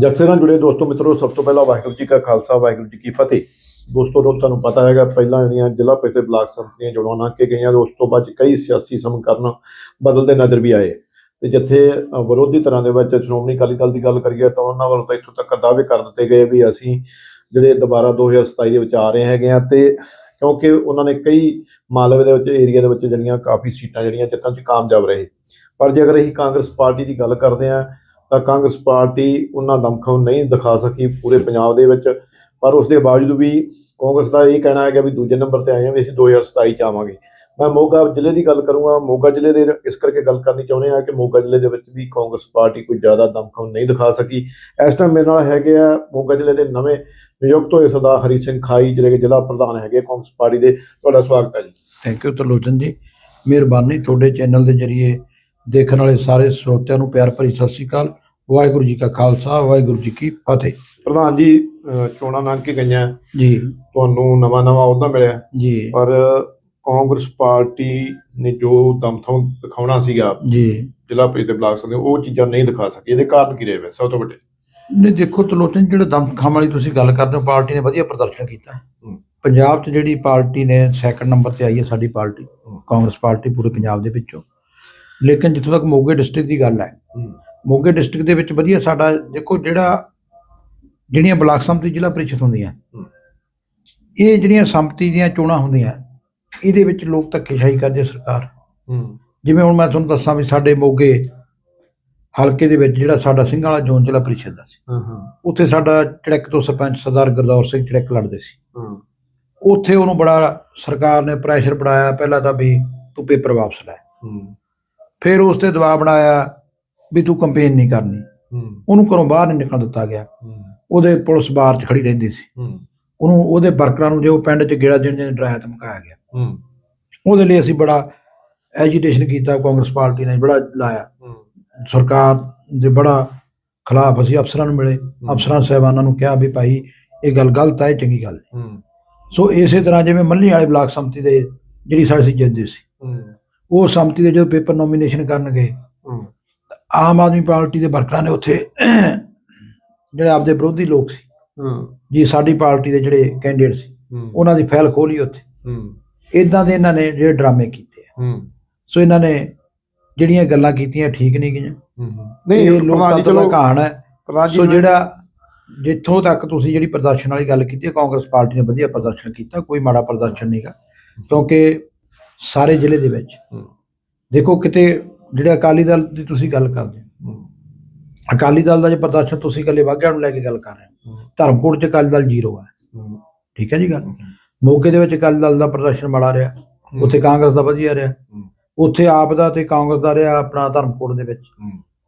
ਜਗਸੇ ਨਾਲ ਜੁੜੇ ਦੋਸਤੋ ਮਿੱਤਰੋ, ਸਭ ਤੋਂ ਪਹਿਲਾਂ ਵਾਹਿਗੁਰੂ ਜੀ ਕਾ ਖਾਲਸਾ, ਵਾਹਿਗੁਰੂ ਜੀ ਕੀ ਫਤਿਹ। ਦੋਸਤੋ ਨੂੰ ਤੁਹਾਨੂੰ ਪਤਾ ਹੈਗਾ, ਪਹਿਲਾਂ ਜਿਹੜੀਆਂ ਜ਼ਿਲ੍ਹਾ ਪਰਿਸ਼ਦ ਬਲਾਕ ਸੰਮਤੀਆਂ ਚੋਣਾਂ ਲੰਘ ਕੇ ਗਈਆਂ ਤੇ ਉਸ ਤੋਂ ਬਾਅਦ ਕਈ ਸਿਆਸੀ ਸਮੀਕਰਨ ਬਦਲਦੇ ਨਜ਼ਰ ਵੀ ਆਏ। ਤੇ ਜਿੱਥੇ ਵਿਰੋਧੀ ਤਰ੍ਹਾਂ ਦੇ ਵਿੱਚ ਸ਼੍ਰੋਮਣੀ ਅਕਾਲੀ ਦਲ ਦੀ ਗੱਲ ਕਰੀਏ ਤਾਂ ਉਹਨਾਂ ਵੱਲੋਂ ਤਾਂ ਇੱਥੋਂ ਤੱਕ ਦਾਅਵੇ ਕਰ ਦਿੱਤੇ ਗਏ ਵੀ ਅਸੀਂ ਜਿਹੜੇ ਦੁਬਾਰਾ 2027 ਦੇ ਵਿੱਚ ਆ ਰਹੇ ਹੈਗੇ ਆ ਤੇ ਕਿਉਂਕਿ ਉਹਨਾਂ ਨੇ ਕਈ ਮਾਲਵੇ ਦੇ ਵਿੱਚ, ਏਰੀਆ ਦੇ ਵਿੱਚ ਜਿਹੜੀਆਂ ਕਾਫੀ ਸੀਟਾਂ ਜਿਹੜੀਆਂ ਜਿੱਤਾਂ 'ਚ ਕਾਮਯਾਬ ਰਹੇ। ਪਰ ਜੇ ਅਗਰ ਅਸੀਂ ਕਾਂਗਰਸ ਪਾਰਟੀ ਦੀ ਗੱਲ ਕਰਦੇ ਆ ਤਾਂ ਕਾਂਗਰਸ ਪਾਰਟੀ ਉਹਨਾਂ ਦਮਖਮ ਨਹੀਂ ਦਿਖਾ ਸਕੀ ਪੂਰੇ ਪੰਜਾਬ ਦੇ ਵਿੱਚ। ਪਰ ਉਸ ਦੇ ਬਾਵਜੂਦ ਵੀ ਕਾਂਗਰਸ ਦਾ ਇਹ ਕਹਿਣਾ ਹੈ ਕਿ ਵੀ ਦੂਜੇ ਨੰਬਰ ਤੇ ਆਏ ਹਾਂ ਵੀ ਅਸੀਂ 2027 ਚ ਆਵਾਂਗੇ। ਮੈਂ ਮੋਗਾ ਜ਼ਿਲ੍ਹੇ ਦੀ ਗੱਲ ਕਰੂੰਗਾ। ਮੋਗਾ ਜ਼ਿਲ੍ਹੇ ਦੇ ਇਸ ਕਰਕੇ ਗੱਲ ਕਰਨੀ ਚਾਹੁੰਦੇ ਆ ਕਿ ਮੋਗਾ ਜ਼ਿਲ੍ਹੇ ਦੇ ਵਿੱਚ ਵੀ ਕਾਂਗਰਸ ਪਾਰਟੀ ਕੋਈ ਜ਼ਿਆਦਾ ਦਮਖਮ ਨਹੀਂ ਦਿਖਾ ਸਕੀ। ਇਸ ਟਾਈਮ ਮੇਰੇ ਨਾਲ ਹੈਗੇ ਆ ਮੋਗਾ ਜ਼ਿਲ੍ਹੇ ਦੇ ਨਵੇਂ ਨਿਯੁਕਤ ਹੋਏ ਸਰਦਾਰ ਹਰੀ ਸਿੰਘ ਖਾਈ, ਜਿਹੜੇ ਕਿ ਜ਼ਿਲ੍ਹਾ ਪ੍ਰਧਾਨ ਹੈਗੇ ਕਾਂਗਰਸ ਪਾਰਟੀ ਦੇ। ਤੁਹਾਡਾ ਸਵਾਗਤ ਹੈ ਜੀ। ਥੈਂਕ ਯੂ ਤਰਲੋਚਨ ਜੀ। ਮਿਹਰਬਾਨੀ ਤੁਹਾਡੇ ਚੈਨਲ ਦੇ ਜਰੀਏ ਦੇਖਣ ਵਾਲੇ ਸਾਰੇ ਸਰੋਤਿਆਂ ਨੂੰ ਪਿਆਰ ਭਰੀ ਸਤਿ ਸ੍ਰੀ ਅਕਾਲ। ਵਾਹਿਗੁਰੂ ਜੀ ਕਾ ਖਾਲਸਾ ਵਾਹਿਗੁਰੂ ਜੀ ਕੀ ਫਤਿਹ। ਪ੍ਰਧਾਨ ਜੀ ਚੋਣਾਂ ਲੰਘ ਕੇ ਗਈਆਂ। ਜੀ। ਤੁਹਾਨੂੰ ਨਵਾਂ ਨਵਾਂ ਅਹੁਦਾ ਮਿਲਿਆ। ਜੀ। ਪਰ ਕਾਂਗਰਸ ਪਾਰਟੀ ਨੇ ਜੋ ਦਮਥਮ ਦਿਖਾਉਣਾ ਸੀਗਾ ਜੀ। ਜ਼ਿਲ੍ਹਾ ਪ੍ਰੀਤ ਬਲਾਕ ਸੰਦੇ ਉਹ ਚੀਜ਼ਾਂ ਨਹੀਂ ਦਿਖਾ ਸਕੀ। ਇਹਦੇ ਕਾਰਨ ਕੀ ਰਹੇ ਵੇ ਸਭ ਤੋਂ ਵੱਡੇ। ਨੇ ਦੇਖੋ ਤਰਲੋਚਨ ਜਿਹੜੇ ਦਮ ਖਾਮ ਵਾਲੀ ਤੁਸੀਂ ਗੱਲ ਕਰਦੇ ਹੋ ਪਾਰਟੀ ਨੇ ਵਧੀਆ ਪ੍ਰਦਰਸ਼ਨ ਕੀਤਾ। ਪੰਜਾਬ 'ਚ ਜਿਹੜੀ ਪਾਰਟੀ ਨੇ ਸੈਕੰਡ ਨੰਬਰ ਤੇ ਆਈ ਹੈ ਸਾਡੀ ਪਾਰਟੀ। ਕਾਂਗਰਸ ਪਾਰਟੀ ਪੂਰੇ ਪੰਜਾਬ ਦੇ ਵਿੱਚੋਂ। ਲੇਕਿਨ ਜਿੱਥੋਂ ਤੱਕ ਮੋਗੇ ਡਿਸਟ੍ਰਿਕਟ ਦੀ ਗੱਲ ਹੈ। ਮੋਗੇ ਡਿਸਟ੍ਰਿਕਟ ਦੇ ਵਿੱਚ ਵਧੀਆ ਸਾਡਾ ਦੇਖੋ ਜਿਹੜਾ ਜਿਹੜੀਆਂ ਬਲਾਕ ਸੰਮਤੀ ਜ਼ਿਲ੍ਹਾ ਪ੍ਰੀਸ਼ਦ ਹੁੰਦੀਆਂ। ਇਹ ਜਿਹੜੀਆਂ ਸੰਮਤੀ ਦੀਆਂ ਚੋਣਾਂ ਹੁੰਦੀਆਂ ਇਹਦੇ ਵਿੱਚ ਲੋਕ ਧੱਕੇਸ਼ਾਹੀ ਕਰਦੇ ਸਰਕਾਰ। ਜਿਵੇਂ ਹੁਣ ਮੈਂ ਤੁਹਾਨੂੰ ਦੱਸਾਂ ਵੀ ਸਾਡੇ ਮੋਗੇ ਹਲਕੇ ਦੇ ਵਿੱਚ ਜਿਹੜਾ ਸਾਡਾ ਸਿੰਘ ਵਾਲਾ ਜ਼ੋਨ ਜ਼ਿਲ੍ਹਾ ਪ੍ਰੀਸ਼ਦ ਦਾ ਸੀ ਉੱਥੇ ਸਾਡਾ ਚੜਕ ਤੋਂ ਸਰਪੰਚ ਸਰਦਾਰ ਗੁਰਦੌਰ ਸਿੰਘ ਚੜਕ ਲੜਦੇ ਸੀ। ਉੱਥੇ ਉਹਨੂੰ ਬੜਾ ਸਰਕਾਰ ਨੇ ਪ੍ਰੈਸ਼ਰ ਬਣਾਇਆ ਪਹਿਲਾਂ ਤਾਂ ਵੀ ਤੂੰ ਪੇਪਰ ਵਾਪਸ ਲੈ ਫਿਰ ਉਸ ਤੇ ਦਬਾਅ ਬਣਾਇਆ ਵੀ ਤੂੰ ਕੰਪੇਨ ਨਹੀਂ ਕਰਨੀ। ਉਹਨੂੰ ਘਰੋਂ ਬਾਹਰ ਨਹੀਂ ਨਿਕਲਣ ਦਿੱਤਾ ਗਿਆ। ਉਹਦੇ ਪੁਲਿਸ ਬਾਹਰ 'ਚ ਖੜੀ ਰਹਿੰਦੀ ਸੀ। ਉਹਨੂੰ ਉਹਦੇ ਵਰਕਰਾਂ ਨੂੰ ਜੇ ਉਹ ਪਿੰਡ 'ਚ ਗੇੜਾ ਦੇਣ ਦੇ ਡਰਾਇਆ ਧਮਕਾਇਆ ਗਿਆ। ਉਹਦੇ ਲਈ ਅਸੀਂ ਬੜਾ ਐਜੀਟੇਸ਼ਨ ਕੀਤਾ ਕਾਂਗਰਸ ਪਾਰਟੀ ਨੇ ਬੜਾ ਲਾਇਆ। ਸਰਕਾਰ ਦੇ ਬੜਾ ਖਿਲਾਫ ਅਸੀਂ ਅਫਸਰਾਂ ਨੂੰ ਮਿਲੇ। ਅਫਸਰਾਂ ਸਾਹਿਬਾਨਾਂ ਨੂੰ ਕਿਹਾ ਵੀ ਭਾਈ ਇਹ ਗੱਲ ਗਲਤ ਹੈ ਚੰਗੀ ਗੱਲ ਨਹੀਂ ਹੂੰ। ਸੋ ਇਸੇ ਤਰ੍ਹਾਂ ਜਿਵੇਂ ਮੱਲੀ ਵਾਲੇ ਬਲਾਕ ਸੰਮਤੀ ਦੇ ਜਿਹੜੀ ਸਾਡੇ ਸੀ ਜਿੱਤਦੇ ਸੀ ਉਹ ਸੰਮਤੀ ਦੇ ਜਦੋਂ ਪੇਪਰ ਨੋਮੀਨੇਸ਼ਨ ਕਰਨ ਗਏ ਹੂੰ। ਆਮ ਆਦਮੀ ਪਾਰਟੀ ਦੇ ਵਰਕਰਾਂ ਨੇ ਉੱਥੇ ਜਿਹੜੇ ਆਪਦੇ ਵਿਰੋਧੀ ਲੋਕ ਸੀ ਹੂੰ। ਜੀ ਸਾਡੀ ਪਾਰਟੀ ਦੇ ਜਿਹੜੇ ਕੈਂਡੀਡੇਟ ਸੀ ਉਹਨਾਂ ਦੀ ਫਾਈਲ ਖੋਲੀ ਉੱਥੇ। ਹੂੰ। ਇਦਾਂ ਦੇ ਇਹਨਾਂ ਨੇ ਜਿਹੜੇ ਡਰਾਮੇ ਕੀਤੇ ਆ। ਹੂੰ। ਸੋ ਇਹਨਾਂ ਨੇ ਜਿਹੜੀਆਂ ਗੱਲਾਂ ਕੀਤੀਆਂ ਠੀਕ ਨਹੀਂ ਗਈਆਂ। ਨਹੀਂ ਇਹ ਦਾ ਚਲੋ ਕਹਾਣ ਹੈ। ਸੋ ਜਿਹੜਾ ਜਿੱਥੋਂ ਤੱਕ ਤੁਸੀਂ ਜਿਹੜੀ ਪ੍ਰਦਰਸ਼ਨ ਵਾਲੀ ਗੱਲ ਕੀਤੀ ਹੈ, ਕਾਂਗਰਸ ਪਾਰਟੀ ਨੇ ਵਧੀਆ ਪ੍ਰਦਰਸ਼ਨ ਕੀਤਾ ਕੋਈ ਮਾੜਾ ਪ੍ਰਦਰਸ਼ਨ ਨਹੀਂਗਾ ਕਿਉਂਕਿ ਸਾਰੇ ਜ਼ਿਲ੍ਹੇ ਦੇ ਵਿੱਚ ਦੇਖੋ ਕਿਤੇ ਜਿਹੜਾ ਅਕਾਲੀ ਦਲ ਦੀ ਤੁਸੀਂ ਗੱਲ ਕਰਦੇ ਹੋ। ਅਕਾਲੀ ਦਲ ਦਾ ਜੇ ਪ੍ਰਦਰਸ਼ਨ ਤੁਸੀਂ ਇਕੱਲੇ ਵਾਘਿਆ ਨੂੰ ਲੈ ਕੇ ਗੱਲ ਕਰ ਰਹੇ ਹੋ। ਧਰਮਕੋਟ 'ਚ ਅਕਾਲੀ ਦਲ ਜ਼ੀਰੋ ਹੈ। ਠੀਕ ਹੈ ਜੀ ਗੱਲ? ਮੌਕੇ ਦੇ ਵਿੱਚ ਅਕਾਲੀ ਦਲ ਦਾ ਪ੍ਰਦਰਸ਼ਨ ਮਾੜਾ ਰਿਹਾ। ਉੱਥੇ ਕਾਂਗਰਸ ਦਾ ਵਧੀਆ ਰਿਹਾ। ਉੱਥੇ ਆਪ ਦਾ ਤੇ ਕਾਂਗਰਸ ਦਾ ਰਿਹਾ ਆਪਣਾ ਧਰਮਕੋਟ ਦੇ ਵਿੱਚ।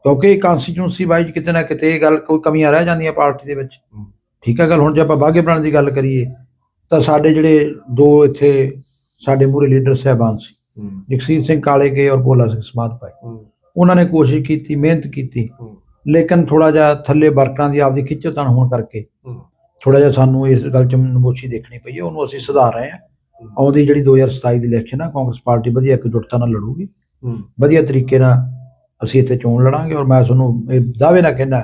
ਕਿਉਂਕਿ ਕੰਸਟੀਚੁਐਂਸੀ ਵਾਈਜ਼ ਕਿਤੇ ਨਾ ਕਿਤੇ ਇਹ ਗੱਲ ਕੋਈ ਕਮੀਆਂ ਰਹਿ ਜਾਂਦੀਆਂ ਪਾਰਟੀ ਦੇ ਵਿੱਚ। ਠੀਕ ਹੈ ਗੱਲ? ਹੁਣ ਜੇ ਆਪਾਂ ਬਾਗੇ ਬਣਾਉਣ ਦੀ ਗੱਲ ਕਰੀਏ ਤਾਂ ਸਾਡੇ ਜਿਹੜੇ ਦੋ ਇੱਥੇ ਸਾਡੇ ਮੂਰੇ ਲੀਡਰ ਸਹਿਬਾਨ ਸੀ। ਜਗਸੀਰ ਸਿੰਘ ਕਾਲੇ ਕੇ ਔਰ ਭੋਲਾ ਸਿੰਘ ਸਮਾਧ ਭਾਈ ਹੂੰ, ਉਹਨਾਂ ਨੇ ਕੋਸ਼ਿਸ਼ ਕੀਤੀ ਮਿਹਨਤ ਕੀਤੀ। ਲੇਕਿਨ ਥੋੜਾ ਜਿਹਾ ਥੱਲੇ ਵਰਕਰਾਂ ਦੀ ਆਪਦੀ ਖਿੱਚੋਤਾਣ ਹੋਣ ਕਰਕੇ ਥੋੜਾ ਜਿਹਾ ਸਾਨੂੰ ਇਸ ਗੱਲ 'ਚ ਨਮੋਸ਼ੀ ਦੇਖਣੀ ਪਈ ਹੈ। ਉਹਨੂੰ ਅਸੀਂ ਸੁਧਾਰ ਰਹੇ ਹਾਂ। ਆਉਂਦੀ ਜਿਹੜੀ 2027 ਦੀ ਇਲੈਕਸ਼ਨ ਆ ਕਾਂਗਰਸ ਪਾਰਟੀ ਵਧੀਆ ਇਕਜੁੱਟਤਾ ਨਾਲ ਲੜੂਗੀ। ਵਧੀਆ ਤਰੀਕੇ ਨਾਲ ਅਸੀਂ ਇੱਥੇ ਚੋਣ ਲੜਾਂਗੇ ਔਰ ਮੈਂ ਤੁਹਾਨੂੰ ਇਹ ਦਾਅਵੇ ਨਾਲ ਕਹਿੰਦਾ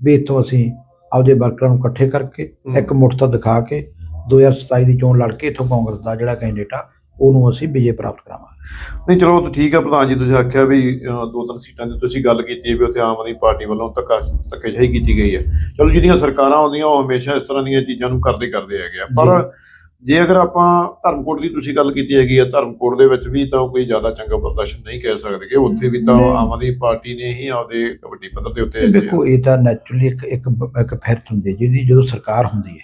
ਵੀ ਇੱਥੋਂ ਅਸੀਂ ਆਪਦੇ ਵਰਕਰਾਂ ਨੂੰ ਇਕੱਠੇ ਕਰਕੇ। ਇੱਕ ਮੁੱਠਤਾ ਦਿਖਾ ਕੇ 2027 ਦੀ ਚੋਣ ਲੜ ਕੇ ਇੱਥੋਂ ਕਾਂਗਰਸ ਦਾ ਜਿਹੜਾ ਕੈਂਡੀਡੇਟ ਆ ਉਹਨੂੰ ਅਸੀਂ ਵਿਜੇ ਪ੍ਰਾਪਤ ਕਰਾਵਾਂਗੇ। ਨਹੀਂ ਚਲੋ ਉਹ ਤਾਂ ਠੀਕ ਹੈ ਪ੍ਰਧਾਨ ਜੀ ਤੁਸੀਂ ਆਖਿਆ ਵੀ ਅਹ, ਦੋ ਤਿੰਨ ਸੀਟਾਂ ਦੀ ਤੁਸੀਂ ਗੱਲ ਕੀਤੀ ਹੈ ਵੀ ਉੱਥੇ ਆਮ ਆਦਮੀ ਪਾਰਟੀ ਵੱਲੋਂ ਧੱਕਾ ਧੱਕੇਸ਼ਾਹੀ ਕੀਤੀ ਗਈ ਹੈ। ਚਲੋ ਜਿਹੜੀਆਂ ਸਰਕਾਰਾਂ ਆਉਂਦੀਆਂ ਉਹ ਹਮੇਸ਼ਾ ਇਸ ਤਰ੍ਹਾਂ ਦੀਆਂ ਚੀਜ਼ਾਂ ਨੂੰ ਕਰਦੇ ਕਰਦੇ ਹੈਗੇ ਆ। ਪਰ ਜੇ। ਅਗਰ ਆਪਾਂ ਧਰਮਕੋਟ ਦੀ ਤੁਸੀਂ ਗੱਲ ਕੀਤੀ ਹੈਗੀ ਆ ਧਰਮਕੋਟ ਦੇ ਵਿੱਚ ਵੀ ਤਾਂ ਕੋਈ ਜ਼ਿਆਦਾ ਚੰਗਾ ਪ੍ਰਦਰਸ਼ਨ ਨਹੀਂ ਕਹਿ ਸਕਦੇ ਕਿ ਉੱਥੇ ਵੀ ਤਾਂ। ਆਮ ਆਦਮੀ ਪਾਰਟੀ ਨੇ ਹੀ ਆਪਦੇ ਕਬੱਡੀ ਪੱਧਰ ਦੇ ਉੱਤੇ ਦੇਖੋ ਇਹ ਤਾਂ ਨੈਚੁਰਲੀ ਇੱਕ ਇੱਕ ਇੱਕ ਫਿਰਤ ਹੁੰਦੀ ਹੈ ਜਿਹਦੀ ਜਦੋਂ ਸਰਕਾਰ ਹੁੰਦੀ ਹੂੰ,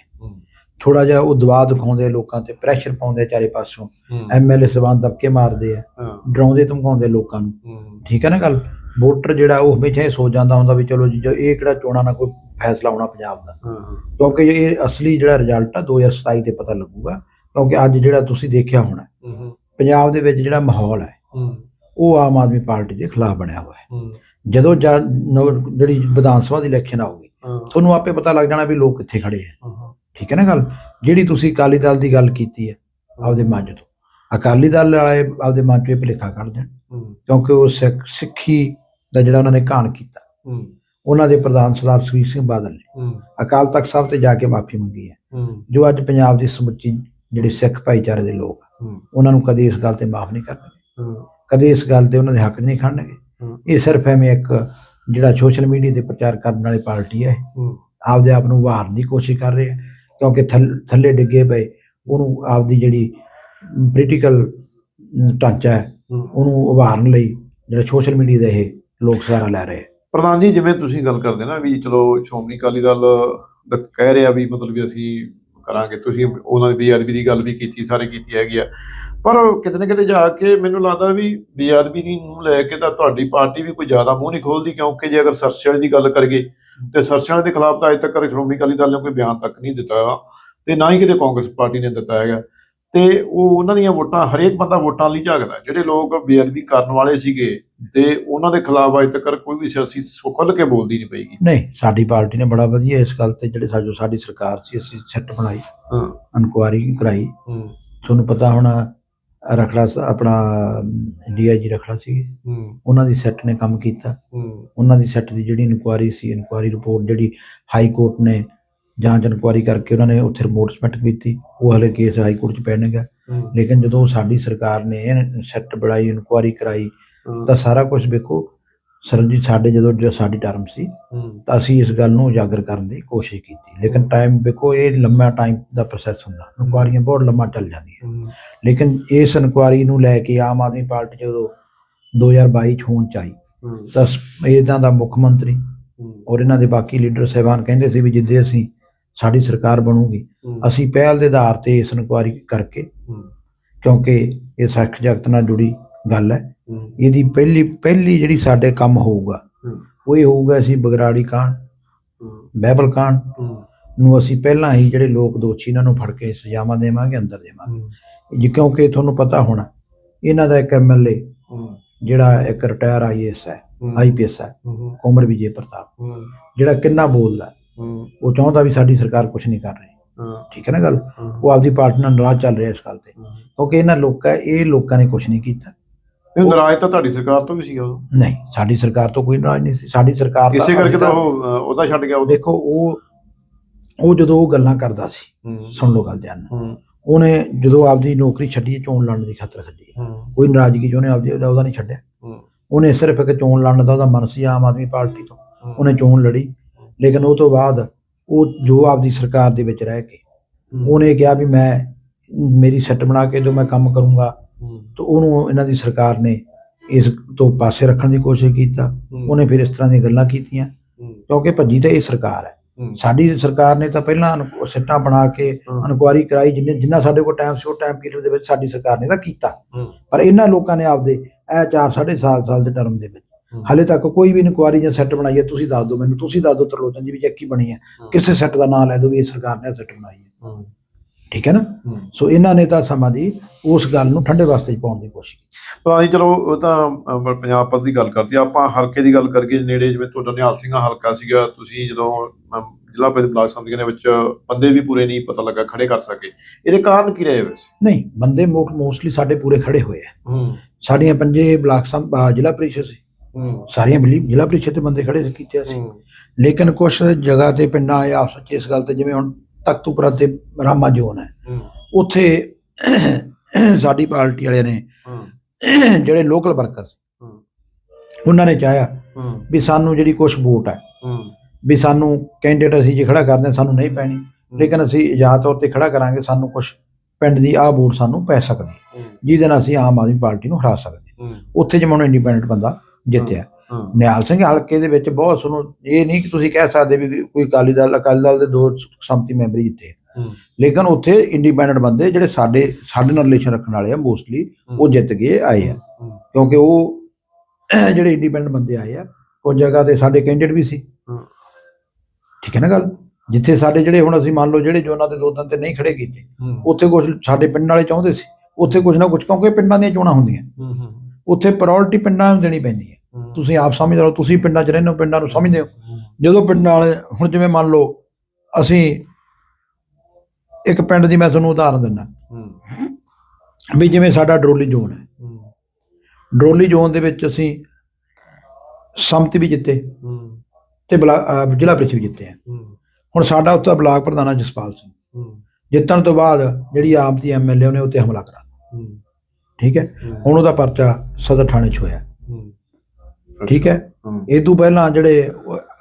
ਥੋੜਾ ਜਿਹਾ ਉਹ ਦਬਾਅ ਦਿਖਾਉਂਦੇ ਲੋਕਾਂ ਤੇ ਪ੍ਰੈਸ਼ਰ ਪਾਉਂਦੇ ਚਾਰੇ ਪਾਸੋਂ। ਐਮਐਲਏ ਸਬਾਨ ਦਬਕੇ ਮਾਰਦੇ ਆ। ਡਰਾਉਂਦੇ ਧਮਕਾਉਂਦੇ ਲੋਕਾਂ ਨੂੰ। ਠੀਕ ਹੈ ਨਾ ਗੱਲ? ਵੋਟਰ ਜਿਹੜਾ ਉਹ ਹਮੇਸ਼ਾ ਇਹ ਸੋਚ ਜਾਂਦਾ ਹੁੰਦਾ ਵੀ ਚਲੋ ਜੀ ਜੋ ਇਹ ਕਿਹੜਾ ਚੋਣਾਂ ਨਾਲ ਕੋਈ ਫੈਸਲਾ ਹੋਣਾ ਪੰਜਾਬ ਦਾ। ਕਿਉਂਕਿ ਇਹ ਅਸਲੀ ਜਿਹੜਾ ਰਿਜ਼ਲਟ ਆ 2027 ਤੇ ਪਤਾ ਲੱਗੂਗਾ ਕਿਉਂਕਿ ਅੱਜ ਜਿਹੜਾ ਤੁਸੀਂ ਦੇਖਿਆ ਹੋਣਾ ਪੰਜਾਬ ਦੇ ਵਿੱਚ ਜਿਹੜਾ ਮਾਹੌਲ ਹੈ ਉਹ ਆਮ ਆਦਮੀ ਪਾਰਟੀ ਦੇ ਖਿਲਾਫ ਬਣਿਆ ਹੋਇਆ ਹੈ। ਜਦੋਂ ਜਿਹੜੀ ਵਿਧਾਨ ਸਭਾ ਦੀ ਇਲੈਕਸ਼ਨ ਆਊਗੀ ਤੁਹਾਨੂੰ ਆਪੇ ਪਤਾ ਲੱਗ ਜਾਣਾ ਵੀ ਲੋਕ ਕਿੱਥੇ ਖੜੇ ਆ। ਠੀਕ ਹੈ ਨਾ ਗੱਲ? ਜਿਹੜੀ ਤੁਸੀਂ ਅਕਾਲੀ ਦਲ ਦੀ ਗੱਲ ਕੀਤੀ ਹੈ ਆਪਦੇ ਮਨ ਤੋਂ ਅਕਾਲੀ ਦਲ ਵਾਲੇ ਆਪਦੇ ਮਨ ਤੋਂ ਇਹ ਭੁਲੇਖਾ ਕੱਢ ਦੇਣ। ਹੂੰ, ਕਿਉਂਕਿ ਉਹ ਸਿੱਖ ਦਾ ਜਿਹੜਾ ਉਹਨਾਂ ਨੇ ਘਾਣ ਕੀਤਾ। ਹੂੰ, ਉਹਨਾਂ ਦੇ ਪ੍ਰਧਾਨ ਸਰਦਾਰ ਸੁਖਬੀਰ ਸਿੰਘ ਬਾਦਲ ਨੇ। ਹੂੰ। ਅਕਾਲ ਤਖਤ ਸਾਹਿਬ ਤੇ ਜਾ ਕੇ ਮਾਫੀ ਮੰਗੀ ਹੈ। ਹੂੰ। ਜੋ ਅੱਜ ਪੰਜਾਬ ਦੀ ਸਮੁੱਚੀ ਜਿਹੜੇ ਸਿੱਖ ਭਾਈਚਾਰੇ ਦੇ ਲੋਕ ਹੂੰ। ਉਹਨਾਂ ਨੂੰ ਕਦੇ ਇਸ ਗੱਲ ਤੇ ਮਾਫ ਨਹੀਂ ਕਰਨਗੇ। ਹੂੰ। ਕਦੇ ਇਸ ਗੱਲ ਤੇ ਉਹਨਾਂ ਦੇ ਹੱਕ ਨਹੀਂ ਖੜਨਗੇ। ਹੂੰ। ਇਹ ਸਿਰਫ ਐਵੇਂ ਇੱਕ ਜਿਹੜਾ ਸੋਸ਼ਲ ਮੀਡੀਆ ਤੇ ਪ੍ਰਚਾਰ ਕਰਨ ਵਾਲੀ ਪਾਰਟੀ ਹੈ। ਹੂੰ। ਆਪਦੇ ਆਪ ਨੂੰ ਉਭਾਰਨ ਦੀ ਕੋਸ਼ਿਸ਼ ਕਰ ਰਹੇ ਆ ਕਿਉਂਕਿ ਥੱਲ- ਡਿੱਗੇ ਪਏ ਉਹਨੂੰ ਆਪਦੀ ਜਿਹੜੀ ਪੋਲੀਟੀਕਲ ਢਾਂਚਾ ਹੈ ਉਹਨੂੰ ਉਭਾਰਨ ਲਈ ਜਿਹੜਾ ਸੋਸ਼ਲ ਮੀਡੀਆ ਦਾ ਇਹ ਲੋਕ ਸਹਾਰਾ ਲੈ ਰਹੇ ਪ੍ਰਧਾਨ ਜੀ ਜਿਵੇਂ ਤੁਸੀਂ ਗੱਲ ਕਰਦੇ ਨਾ ਵੀ ਚਲੋ ਸ਼੍ਰੋਮਣੀ ਅਕਾਲੀ ਦਲ ਕਹਿ ਰਿਹਾ ਵੀ ਮਤਲਬ ਵੀ ਅਸੀਂ ਕਰਾਂਗੇ ਤੁਸੀਂ ਉਹਨਾਂ ਦੀ ਬੇਅਦਬੀ ਦੀ ਗੱਲ ਵੀ ਕੀਤੀ ਸਾਰੇ ਕੀਤੀ ਹੈਗੀ ਆ। ਪਰ ਕਿਤੇ ਨਾ ਕਿਤੇ ਜਾ ਕੇ ਮੈਨੂੰ ਲੱਗਦਾ ਵੀ ਬੇਅਦਬੀ ਦੀ ਨੂੰ ਲੈ ਕੇ ਤਾਂ ਤੁਹਾਡੀ ਪਾਰਟੀ ਵੀ ਕੋਈ ਜ਼ਿਆਦਾ ਮੂੰਹ ਨਹੀਂ ਖੋਲਦੀ ਕਿਉਂਕਿ ਜੇ ਅਗਰ ਸਰਸੇ ਵਾਲੇ ਦੀ ਗੱਲ ਕਰੀਏ ਤੇ ਸਰਸੇ ਵਾਲੇ ਦੇ ਖਿਲਾਫ ਤਾਂ ਅਜੇ ਤੱਕ ਸ਼੍ਰੋਮਣੀ ਅਕਾਲੀ ਦਲ ਨੇ ਕੋਈ ਬਿਆਨ ਤੱਕ ਨਹੀਂ ਦਿੱਤਾ ਤੇ ਨਾ ਹੀ ਕਿਤੇ ਕਾਂਗਰਸ ਪਾਰਟੀ ਨੇ ਦਿੱਤਾ ਹੈਗਾ। ਤੇ ਉਹ ਉਹਨਾਂ ਦੀਆਂ ਵੋਟਾਂ ਹਰੇਕ ਬੰਦਾ ਵੋਟਾਂ ਲਈ ਝਾਕਦਾ। ਜਿਹੜੇ ਲੋਕ ਬੇਅਦਬੀ ਕਰਨ ਵਾਲੇ ਸੀਗੇ ਤੇ ਉਹਨਾਂ ਦੇ ਖਿਲਾਫ ਅਜੇ ਤੱਕ ਕੋਈ ਵੀ ਸਿਆਸੀ ਖੁੱਲ ਕੇ ਬੋਲਦੀ ਨਹੀਂ ਪਈਗੀ ਨਹੀਂ ਸਾਡੀ ਪਾਰਟੀ ਨੇ ਬੜਾ ਵਧੀਆ ਇਸ ਗੱਲ ਤੇ ਜਿਹੜੇ ਸਾਡੀ ਸਰਕਾਰ ਸੀ ਅਸੀਂ ਸੈੱਟ ਬਣਾਈ ਹਾਂ। ਇਨਕੁਆਰੀ ਕਰਾਈ। ਹੂੰ। ਤੁਹਾਨੂੰ ਪਤਾ ਹੋਣਾ ਰਖੜਾ ਆਪਣਾ ਡੀਆਈਜੀ ਰਖੜਾ ਸੀ। ਉਹਨਾਂ ਦੀ ਸੈੱਟ ਨੇ ਕੰਮ ਕੀਤਾ। ਉਹਨਾਂ ਦੀ ਸੈੱਟ ਦੀ ਜਿਹੜੀ ਇਨਕੁਆਰੀ ਸੀ ਇਨਕੁਆਰੀ ਰਿਪੋਰਟ ਜਿਹੜੀ ਹਾਈ ਕੋਰਟ ਨੇ ਜਾਂਚ ਇਨਕੁਆਰੀ ਕਰਕੇ ਉਹਨਾਂ ਨੇ ਉੱਥੇ ਰਿਪੋਰਟ ਸਬਮਿਟ ਕੀਤੀ। ਉਹ ਹਲੇ ਕੇਸ ਹਾਈ ਕੋਰਟ 'ਚ ਪੈਣਗਾ ਲੇਕਿਨ ਜਦੋਂ ਸਾਡੀ ਸਰਕਾਰ ਨੇ ਇਹ ਸੈੱਟ ਬਣਾਈ ਇਨਕੁਆਰੀ ਕਰਾਈ ਤਾਂ ਸਾਰਾ ਕੁਝ ਵੇਖੋ ਸਰਜੀਤ ਸਾਡੇ ਜਦੋਂ ਜੋ ਸਾਡੀ ਟਰਮ ਸੀ ਤਾਂ ਅਸੀਂ ਇਸ ਗੱਲ ਨੂੰ ਉਜਾਗਰ ਕਰਨ ਦੀ ਕੋਸ਼ਿਸ਼ ਕੀਤੀ। ਲੇਕਿਨ ਟਾਈਮ ਵੇਖੋ ਇਹ ਲੰਮਾ ਟਾਈਮ ਦਾ ਪ੍ਰੋਸੈਸ ਹੁੰਦਾ। ਇਨਕੁਆਰੀਆਂ ਬਹੁਤ ਲੰਮਾ ਚੱਲ ਜਾਂਦੀਆਂ। ਲੇਕਿਨ ਇਸ ਇਨਕੁਆਰੀ ਨੂੰ ਲੈ ਕੇ ਆਮ ਆਦਮੀ ਪਾਰਟੀ ਜਦੋਂ 2022 ਚ ਹੋਂਦ ਚ ਆਈ ਹੂੰ। ਤਾਂ ਇਹਨਾਂ ਦਾ ਮੁੱਖ ਮੰਤਰੀ ਔਰ ਇਹਨਾਂ ਦੇ ਬਾਕੀ ਲੀਡਰ ਸਹਿਬਾਨ ਕਹਿੰਦੇ ਸੀ ਵੀ ਜਿੱਦੇ ਅਸੀਂ ਸਾਡੀ ਸਰਕਾਰ ਬਣੂਗੀ ਅਸੀਂ ਪਹਿਲ ਦੇ ਆਧਾਰ ਤੇ ਇਸ ਇਨਕੁਆਰੀ ਕਰਕੇ ਕਿਉਂਕਿ ਇਹ ਸਿੱਖ ਜਗਤ ਨਾਲ ਜੁੜੀ ਗੱਲ ਹੂੰ। ਇਹਦੀ ਪਹਿਲੀ ਪਹਿਲੀ ਜਿਹੜੀ ਸਾਡੇ ਕੰਮ ਹੋਊਗਾ ਉਹ ਇਹ ਹੋਊਗਾ ਅਸੀਂ ਬਗਰਾੜੀ ਕਾਂਡ ਹੂੰ। ਬਾਈਬਲ ਕਾਂਡ ਨੂੰ ਅਸੀਂ ਪਹਿਲਾਂ ਹੀ ਜਿਹੜੇ ਲੋਕ ਦੋਸ਼ੀ ਇਹਨਾਂ ਨੂੰ ਫੜ ਕੇ ਸਜ਼ਾਵਾਂ ਦੇਵਾਂਗੇ ਅੰਦਰ ਦੇਵਾਂਗੇ। ਜੀ ਕਿਉਂਕਿ ਤੁਹਾਨੂੰ ਪਤਾ ਹੋਣਾ ਇਹਨਾਂ ਦਾ ਇੱਕ ਐਮਐਲਏ ਜਿਹੜਾ ਇੱਕ ਰਿਟਾਇਰ ਆਈਐਸ ਹੈ ਆਈਪੀਐਸ ਹੈ ਕੁਮਰ ਵਿਜੇ ਪ੍ਰਤਾਪ। ਜਿਹੜਾ ਕਿੰਨਾ ਬੋਲਦਾ ਉਹ ਚਾਹੁੰਦਾ ਵੀ ਸਾਡੀ ਸਰਕਾਰ ਕੁਝ ਨਹੀਂ ਕਰ ਰਹੀ। ਠੀਕ ਹੈ ਨਾ ਗੱਲ? ਉਹ ਆਪਦੀ ਪਾਰਟੀ ਨਾਲ ਨਾਰਾਜ਼ ਚੱਲ ਰਿਹਾ ਇਸ ਗੱਲ ਤੇ। ਕਿਉਂਕਿ ਇਹਨਾਂ ਲੋਕਾਂ ਇਹ ਲੋਕਾਂ ਨੇ ਕੁਝ ਨਹੀਂ ਕੀਤਾ। ਇਹ ਨਾਰਾਜ਼ ਤਾਂ ਤੁਹਾਡੀ ਸਰਕਾਰ ਤੋਂ ਵੀ ਸੀਗਾ ਉਦੋਂ ਨਹੀਂ ਸਾਡੀ ਸਰਕਾਰ ਤੋਂ ਕੋਈ ਨਾਰਾਜ਼ ਨਹੀਂ ਸੀ। ਸਾਡੀ ਸਰਕਾਰ ਦਾ ਇਸੇ ਕਰਕੇ ਤਾਂ ਉਹ ਉਹਦਾ ਛੱਡ ਗਿਆ ਦੇਖੋ ਉਹ ਉਹ ਜਦੋਂ ਉਹ ਗੱਲਾਂ ਕਰਦਾ ਸੀ ਸੁਣ ਲਓ ਗੱਲ ਧਿਆਨ ਨਾਲ। ਉਹਨੇ ਜਦੋਂ ਆਪਦੀ ਨੌਕਰੀ ਛੱਡੀ ਚੋਣ ਲੜਨ ਦੀ ਖਾਤਰ ਛੱਡੀ। ਕੋਈ ਨਾਰਾਜ਼ਗੀ ਜੋ ਉਹਨੇ ਆਪਦੀ ਉਹਦਾ ਨਹੀਂ ਛੱਡਿਆ। ਉਹਨੇ ਸਿਰਫ ਇੱਕ ਚੋਣ ਲੜਨ ਦਾ ਉਹਦਾ ਮਨ ਸੀ ਆਮ ਆਦਮੀ ਪਾਰਟੀ ਤੋਂ। ਉਹਨੇ ਚੋਣ ਲੜੀ। ਲੇਕਿਨ ਉਹ ਤੋਂ ਬਾਅਦ ਉਹ ਜੋ ਆਪਦੀ ਸਰਕਾਰ ਦੇ ਵਿੱਚ ਰਹਿ ਕੇ ਉਹਨੇ ਕਿਹਾ ਵੀ ਮੈਂ ਮੇਰੀ ਸੈੱਟ ਬਣਾ ਕੇ ਜੋ ਮੈਂ ਕੰਮ ਕਰੂੰਗਾ। ਤਾਂ ਉਹਨੂੰ ਇਹਨਾਂ ਦੀ ਸਰਕਾਰ ਨੇ ਇਸ ਤੋਂ ਪਾਸੇ ਰੱਖਣ ਦੀ ਕੋਸ਼ਿਸ਼ ਕੀਤਾ। ਉਹਨੇ ਫਿਰ ਇਸ ਤਰ੍ਹਾਂ ਦੀਆਂ ਗੱਲਾਂ ਕੀਤੀਆਂ। ਕਿਉਂਕਿ ਭੱਜੀ ਤਾਂ ਇਹ ਸਰਕਾਰ ਹੈ। ਸਾਡੀ ਸਰਕਾਰ ਨੇ ਤਾਂ ਪਹਿਲਾਂ ਸਿੱਟਾਂ ਬਣਾ ਕੇ। ਇਨਕੁਆਰੀ ਕਰਾਈ ਜਿੰਨੇ ਜਿੰਨਾ ਸਾਡੇ ਕੋਲ ਟਾਈਮ ਸੀ ਉਹ ਟਾਈਮ ਪੀਰੀਅਡ ਦੇ ਵਿੱਚ ਸਾਡੀ ਸਰਕਾਰ ਨੇ ਤਾਂ ਕੀਤਾ। ਪਰ ਇਹਨਾਂ ਲੋਕਾਂ ਨੇ ਆਪਦੇ ਇਹ ਚਾਰ ਸਾਢੇ ਸਾਲ ਸਾਲ ਦੇ ਟਰਮ ਦੇ ਵਿੱਚ। ਹਾਲੇ ਤੱਕ ਕੋਈ ਵੀ ਇਨਕੁਆਰੀ ਜਾਂ ਸੈੱਟ ਬਣਾਈ ਹੈ ਤੁਸੀਂ ਦੱਸ ਦਿਓ ਮੈਨੂੰ ਤੁਸੀਂ ਦੱਸ ਦਿਓ ਤਰਲੋਚਨ ਜੀ ਵੀ ਚੱਕੀ ਬਣੀ ਹੈ। ਕਿਸੇ ਸੈੱਟ ਦਾ ਨਾਮ ਲੈ ਦਿਓ ਵੀ ਇਹ ਸਰਕਾਰ ਨੇ ਸੈੱਟ ਬਣਾਈ ਹੂੰ। ਠੀਕ ਹੈ ਨਾ? ਸੋ ਇਹਨਾਂ ਨੇ ਤਾਂ ਸਮਾਂ ਦੀ ਉਸ ਗੱਲ ਨੂੰ ਠੰਡੇ ਵਾਸਤੇ ਪਾਉਣ ਦੀ ਕੋਸ਼ਿਸ਼ ਕੀਤੀ। ਤਾਂ ਜੀ ਚਲੋ ਉਹ ਤਾਂ ਪੰਜਾਬ ਪੱਧਰ ਦੀ ਗੱਲ ਕਰਦੀ ਆ ਆਪਾਂ ਹਲਕੇ ਦੀ ਗੱਲ ਕਰੀਏ ਨੇੜੇ ਜਿਵੇਂ ਤੁਹਾਡਾ ਨਿਹਾਲ ਸਿੰਘ ਹਲਕਾ ਸੀਗਾ ਤੁਸੀਂ ਜਦੋਂ ਜ਼ਿਲ੍ਹਾ ਪੰਚਾਇਤ ਬਲਾਕ ਸਮਿਤੀਆਂ ਦੇ ਵਿੱਚ ਬੰਦੇ ਵੀ ਪੂਰੇ ਨਹੀਂ ਪਤਾ ਲੱਗਾ ਖੜੇ ਕਰ ਸਕੇ। ਇਹਦੇ ਕਾਰਨ ਕੀ ਰਹੇ ਵੈਸੇ? ਨਹੀਂ ਬੰਦੇ ਮੋਸਟਲੀ ਸਾਡੇ ਪੂਰੇ ਖੜੇ ਹੋਏ ਆ। ਹੂੰ। ਸਾਡੀਆਂ ਪੰਜੇ ਬਲਾਕ ਸਮ ਅਹ ਜ਼ਿਲ੍ਹਾ ਪ੍ਰੀਸ਼ਦ ਸੀ। ਹੂੰ। ਸਾਰੀਆਂ ਬਿਲੀ ਜ਼ਿਲ੍ਹਾ ਪ੍ਰੀਸ਼ਦ ਤੇ ਬੰਦੇ ਖੜੇ ਕੀਤੇ ਸੀ ਲੇਕਿਨ ਕੁਝ ਜਗ੍ਹਾ ਤੇ ਪਿੰਡਾਂ ਵਾਲੇ ਆਪਸ ਵਿੱਚ ਇਸ ਗੱਲ ਤੇ ਜਿਵੇਂ ਹੁਣ ਤਖਤੂਪੁਰਾ ਤੇ ਰਾਮਾ ਜੋਨ ਹੈ। ਉੱਥੇ ਸਾਡੀ ਪਾਰਟੀ ਵਾਲਿਆਂ ਨੇ ਜਿਹੜੇ ਲੋਕਲ ਵਰਕਰ ਸੀ ਉਹਨਾਂ ਨੇ ਚਾਹਿਆ ਵੀ ਸਾਨੂੰ ਜਿਹੜੀ ਕੁਝ ਵੋਟ ਹੈ ਵੀ ਸਾਨੂੰ ਕੈਂਡੀਡੇਟ ਅਸੀਂ ਜੇ ਖੜਾ ਕਰਦੇ ਸਾਨੂੰ ਨਹੀਂ ਪੈਣੀ। ਲੇਕਿਨ ਅਸੀਂ ਆਜ਼ਾਦ ਤੌਰ ਤੇ ਖੜਾ ਕਰਾਂਗੇ ਸਾਨੂੰ ਕੁਝ ਪਿੰਡ ਦੀ ਆਹ ਵੋਟ ਸਾਨੂੰ ਪੈ ਸਕਦੀ ਜਿਹਦੇ ਨਾਲ ਅਸੀਂ ਆਮ ਆਦਮੀ ਪਾਰਟੀ ਨੂੰ ਹਰਾ ਸਕਦੇ ਉੱਥੇ ਜਿਵੇਂ ਹੁਣ ਇੰਡੀਪੈਂਡੈਂਟ ਬੰਦਾ ਜਿੱਤਿਆ। ਨਿਹਾਲ ਸਿੰਘ ਹਲਕੇ ਦੇ ਵਿੱਚ ਬਹੁਤ ਸੁਣੋ ਇਹ ਨਹੀਂ ਕਿ ਤੁਸੀਂ ਕਹਿ ਸਕਦੇ ਵੀ ਕੋਈ ਅਕਾਲੀ ਦਲ ਅਕਾਲੀ ਦਲ ਦੇ ਦੋ ਸੰਮਤੀ ਮੈਂਬਰ ਜਿੱਤੇ। ਲੇਕਿਨ ਉੱਥੇ ਇੰਡੀਪੈਂਡੈਂਟ ਬੰਦੇ ਜਿਹੜੇ ਸਾਡੇ ਸਾਡੇ ਨਾਲ ਰਿਲੇਸ਼ਨ ਰੱਖਣ ਵਾਲੇ ਆ ਮੋਸਟਲੀ ਉਹ ਜਿੱਤ ਕੇ ਆਏ ਆ। ਕਿਉਂਕਿ ਉਹ ਜਿਹੜੇ ਇੰਡੀਪੈਂਡੈਂਟ ਬੰਦੇ ਆਏ ਆ ਕੁਝ ਜਗ੍ਹਾ ਤੇ ਸਾਡੇ ਕੈਂਡੀਡੇਟ ਵੀ ਸੀ। ਠੀਕ ਹੈ ਨਾ ਗੱਲ? ਜਿੱਥੇ ਸਾਡੇ ਜਿਹੜੇ ਹੁਣ ਅਸੀਂ ਮੰਨ ਲਓ ਜਿਹੜੇ ਜੋ ਉਹਨਾਂ ਦੇ ਦੋ ਦਿਨ ਤੇ ਨਹੀਂ ਖੜੇ ਕੀਤੇ ਉੱਥੇ ਕੁਝ ਸਾਡੇ ਪਿੰਡ ਵਾਲੇ ਚਾਹੁੰਦੇ ਸੀ ਉੱਥੇ ਕੁਝ ਨਾ ਕੁਝ ਕਿਉਂਕਿ ਪਿੰਡਾਂ ਦੀਆਂ ਚੋਣਾਂ ਹੁੰਦੀਆਂ। ਉੱਥੇ ਪ੍ਰਾਇੋਰਟੀ ਪਿੰਡਾਂ ਨੂੰ ਦੇਣੀ ਪੈਂਦੀ ਹੈ। ਹੂੰ। ਤੁਸੀਂ ਆਪ ਸਮਝ ਲਓ ਤੁਸੀਂ ਪਿੰਡਾਂ 'ਚ ਰਹਿੰਦੇ ਹੋ ਪਿੰਡਾਂ ਨੂੰ ਸਮਝਦੇ ਹੋ। ਜਦੋਂ ਪਿੰਡਾਂ ਵਾਲੇ ਹੁਣ ਜਿਵੇਂ ਮੰਨ ਲਓ ਅਸੀਂ ਇੱਕ ਪਿੰਡ ਦੀ ਮੈਂ ਤੁਹਾਨੂੰ ਉਦਾਹਰਨ ਦਿੰਦਾ। ਹੂੰ। ਵੀ ਜਿਵੇਂ ਸਾਡਾ ਡਰੋਲੀ ਜ਼ੋਨ ਹੈ। ਹੂੰ। ਡਰੋਲੀ ਜ਼ੋਨ ਦੇ ਵਿੱਚ ਅਸੀਂ ਸੰਮਤੀ ਵੀ ਜਿੱਤੇ ਹੂੰ। ਤੇ ਜ਼ਿਲ੍ਹਾ ਪ੍ਰੀਸ਼ਦ ਵੀ ਜਿੱਤੇ ਆ। ਹੁਣ ਸਾਡਾ ਉੱਤੇ ਬਲਾਕ ਪ੍ਰਧਾਨ ਜਸਪਾਲ ਸਿੰਘ। ਜਿੱਤਣ ਤੋਂ ਬਾਅਦ ਜਿਹੜੀ ਆਪ ਦੀ ਐਮਐਲਏ ਉਹਨੇ ਉੱਤੇ ਹਮਲਾ ਕਰਾ ਠੀਕ ਹੈ? ਹੁਣ ਉਹਦਾ ਪਰਚਾ ਸਦਰ ਥਾਣੇ 'ਚ ਹੋਇਆ। ਠੀਕ ਹੈ? ਇਹ ਤੋਂ ਪਹਿਲਾਂ ਜਿਹੜੇ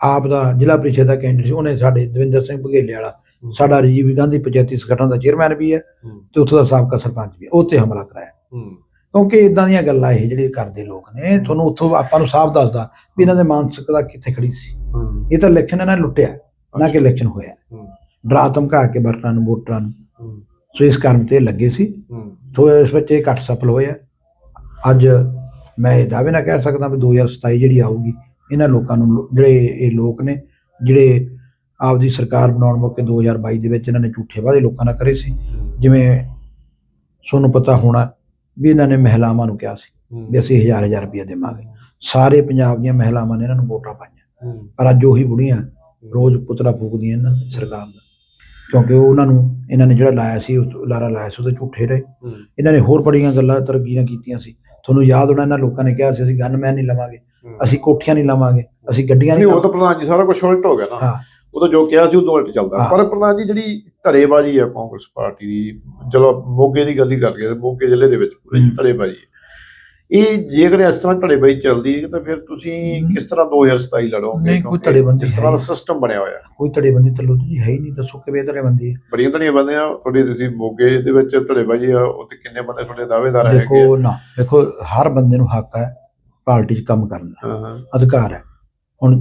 ਆਪ ਦਾ ਜ਼ਿਲ੍ਹਾ ਪ੍ਰੀਸ਼ਦ ਦਾ ਕੈਂਡੀਡੇਟ ਸੀ ਉਹਨੇ ਸਾਡੇ ਦਵਿੰਦਰ ਸਿੰਘ ਬਘੇਲੇ ਵਾਲਾ ਸਾਡਾ ਰਾਜੀਵ ਗਾਂਧੀ ਪੰਚਾਇਤੀ ਸੰਗਠਨ ਦਾ ਚੇਅਰਮੈਨ ਵੀ ਹੈ ਤੇ ਉੱਥੋਂ ਦਾ ਸਾਬਕਾ ਸਰਪੰਚ ਵੀ ਉਹ ਤੇ ਹਮਲਾ ਕਰਾਇਆ। ਕਿਉਂਕਿ ਇਦਾਂ ਦੀਆਂ ਗੱਲਾਂ ਇਹ ਜਿਹੜੇ ਕਰਦੇ ਲੋਕ ਨੇ ਤੁਹਾਨੂੰ ਉੱਥੋਂ ਆਪਾਂ ਨੂੰ ਸਾਫ਼ ਦੱਸਦਾ ਵੀ ਇਹਨਾਂ ਦੇ ਮਾਨਸਿਕਤਾ ਕਿੱਥੇ ਖੜੀ ਸੀ। ਇਹ ਤਾਂ ਇਲੈਕਸ਼ਨ ਇਹਨਾਂ ਨੇ ਲੁੱਟਿਆ ਨਾ ਕਿ ਇਲੈਕਸ਼ਨ ਹੋਇਆ। ਡਰਾ ਧਮਕਾ ਕੇ ਵਰਤਾਂ ਨੂੰ ਵੋਟਰਾਂ ਨੂੰ। ਸੋ ਇਸ ਕਾਰਨ ਤੇ ਲੱਗੇ ਸੀ। ਸੋ ਇਸ ਵਿੱਚ ਇਹ ਘੱਟ ਸਫਲ ਹੋਇਆ ਅੱਜ ਮੈਂ ਇਹ ਦਾਅਵੇ ਨਾਲ ਕਹਿ ਸਕਦਾ ਵੀ 2027 ਜਿਹੜੀ ਆਊਗੀ ਇਹਨਾਂ ਲੋਕਾਂ ਨੂੰ ਜਿਹੜੇ ਇਹ ਲੋਕ ਨੇ ਜਿਹੜੇ ਆਪਦੀ ਸਰਕਾਰ ਬਣਾਉਣ ਮੌਕੇ 2022 ਦੇ ਵਿੱਚ ਇਹਨਾਂ ਨੇ ਝੂਠੇ ਵਾਅਦੇ ਲੋਕਾਂ ਨਾਲ ਕਰੇ ਸੀ। ਜਿਵੇਂ ਤੁਹਾਨੂੰ ਪਤਾ ਹੋਣਾ ਵੀ ਇਹਨਾਂ ਨੇ ਮਹਿਲਾਵਾਂ ਨੂੰ ਕਿਹਾ ਸੀ ਵੀ ਅਸੀਂ ਹਜ਼ਾਰ ਹਜ਼ਾਰ ਰੁਪਏ ਦੇਵਾਂਗੇ। ਸਾਰੇ ਪੰਜਾਬ ਦੀਆਂ ਮਹਿਲਾਵਾਂ ਨੇ ਇਹਨਾਂ ਨੂੰ ਵੋਟਾਂ ਪਾਈਆਂ। ਪਰ ਅੱਜ ਉਹੀ ਬੁੜੀਆਂ ਰੋਜ਼ ਪੁਤਲਾ ਫੂਕਦੀਆਂ ਇਹਨਾਂ ਸਰਕਾਰ ਦਾ ਕਿਉਂਕਿ ਉਹ ਉਹਨਾਂ ਨੂੰ ਇਹਨਾਂ ਨੇ ਜਿਹੜਾ ਲਾਇਆ ਸੀ ਉਹ ਲਾਰਾ ਲਾਇਆ ਸੀ ਉਹਦੇ ਝੂਠੇ ਰਹੇ। ਇਹਨਾਂ ਨੇ ਹੋਰ ਬੜੀਆਂ ਗੱਲਾਂ ਤਰੱਕੀਆਂ ਕੀਤੀਆਂ ਸੀ। ਤੁਹਾਨੂੰ ਯਾਦ ਹੋਣਾ ਇਹਨਾਂ ਲੋਕਾਂ ਨੇ ਕਿਹਾ ਸੀ ਅਸੀਂ ਗਨਮੈਨ ਨਹੀਂ ਲਵਾਂਗੇ। ਅਸੀਂ ਕੋਠੀਆਂ ਨਹੀਂ ਲਵਾਂਗੇ। ਅਸੀਂ ਗੱਡੀਆਂ ਨਹੀਂ ਨਹੀਂ ਉਹ ਤਾਂ ਪ੍ਰਧਾਨ ਜੀ ਸਾਰਾ ਕੁਝ ਉਲਟ ਹੋ ਗਿਆ ਨਾ। ਹਾਂ। ਉਹ ਤਾਂ ਜੋ ਕਿਹਾ ਸੀ ਉਦੋਂ ਉਲਟ ਚੱਲਦਾ। ਹਾਂ। ਪਰ ਪ੍ਰਧਾਨ ਜੀ ਜਿਹੜੀ ਧੜੇਬਾਜ਼ੀ ਹੈ ਕਾਂਗਰਸ ਪਾਰਟੀ ਦੀ ਚਲੋ ਮੋਗੇ ਦੀ ਗੱਲ ਹੀ ਕਰ ਲਈਏ ਮੋਗੇ ਜ਼ਿਲ੍ਹੇ ਦੇ ਵਿੱਚ ਪੂਰੀ ਹੂੰ। ਧੜੇਬਾਜ਼ੀ ਹੈ ਇਹ ਜੇਕਰ ਇਸ ਤਰ੍ਹਾਂ ਧੜੇਬਾਜ਼ੀ ਚੱਲਦੀ ਹੈ ਤਾਂ ਫਿਰ ਤੁਸੀਂ। ਕਿਸ ਤਰ੍ਹਾਂ 2027 ਲੜੋਗੇ ਨਹੀਂ, ਕੋਈ ਕਿਉਂਕਿ ਧੜੇਬੰਦੀ ਜਿਸ ਤਰ੍ਹਾਂ ਦਾ। ਸਿਸਟਮ ਬਣਿਆ ਹੋਇਆ ਕੋਈ ਧੜੇਬੰਦੀ ਤੱਲੋ ਜੀ ਹੈ ਹੀ ਨਹੀਂ ਦੱਸੋ ਕਿਵੇਂ ਧੜੇਬੰਦੀ ਹੈ? ਬੜੀਆਂ ਧੜੀਆਂ ਬੰਦੇ ਆ ਤੁਹਾਡੀ ਤੁਸੀਂ ਮੋਗੇ ਦੇ ਵਿੱਚ ਧੜੇਬਾਜ਼ੀ ਆ ਉੱਥੇ ਕਿੰਨੇ ਬੰਦੇ ਤੁਹਾਡੇ ਦਾਅਵੇਦਾਰ ਹੈਗੇ ਆ? ਦੇਖੋ ਨਾ ਦੇਖੋ ਹਰ ਬੰਦੇ ਨੂੰ ਹੱਕ ਹੈ ਪਾਰਟੀ 'ਚ ਕੰਮ ਕਰਨ ਦਾ। ਹਾਂ ਹਾਂ। ਅਧਿਕਾਰ ਹੈ। ਹੁਣ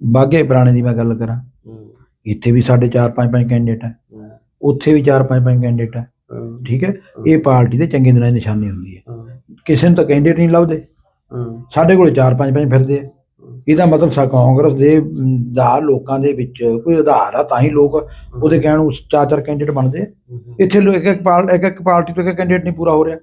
ਬਾਗੇ ਪੁਰਾਣੇ ਦੀ ਮੈਂ ਗੱਲ ਕਰਾਂ। ਹੂੰ, ਇੱਥੇ ਵੀ ਸਾਡੇ 4-5-5 ਕੈਂਡੀਡੇਟ ਹੈ। ਹੂੰ, ਉੱਥੇ ਵੀ 4-5-5 ਕੈਂਡੀਡੇਟ ਹੈ। ਹਾਂ, ਠੀਕ ਹੈ। ਇਹ ਪਾਰਟੀ ਦੇ ਚੰਗੇ ਦਿਨਾਂ ਦੀ ਨਿਸ਼ਾਨੀ ਹੁੰਦੀ ਹੈ। ਹਾਂ, ਕਿਸੇ ਨੂੰ ਤਾਂ ਕੈਂਡੀਡੇਟ ਨਹੀਂ ਲੱਭਦੇ। ਸਾਡੇ ਕੋਲੇ 4-5-5 ਫਿਰਦੇ ਆ। ਇਹਦਾ ਮਤਲਬ ਸਾ ਕਾਂਗਰਸ ਦੇ ਦਾ ਲੋਕਾਂ ਦੇ ਵਿੱਚ ਕੋਈ ਆਧਾਰ ਆ ਤਾਂ ਹੀ ਲੋਕ ਉਹਦੇ ਕਹਿਣ ਨੂੰ ਚਾਰ ਚਾਰ ਕੈਂਡੀਡੇਟ ਬਣਦੇ ਇੱਥੇ ਲੋਕ ਇੱਕ ਇੱਕ ਇੱਕ ਇੱਕ ਪਾਰਟੀ ਤੋਂ ਇੱਕ ਕੈਂਡੀਡੇਟ ਨਹੀਂ ਪੂਰਾ ਹੋ ਰਿਹਾ।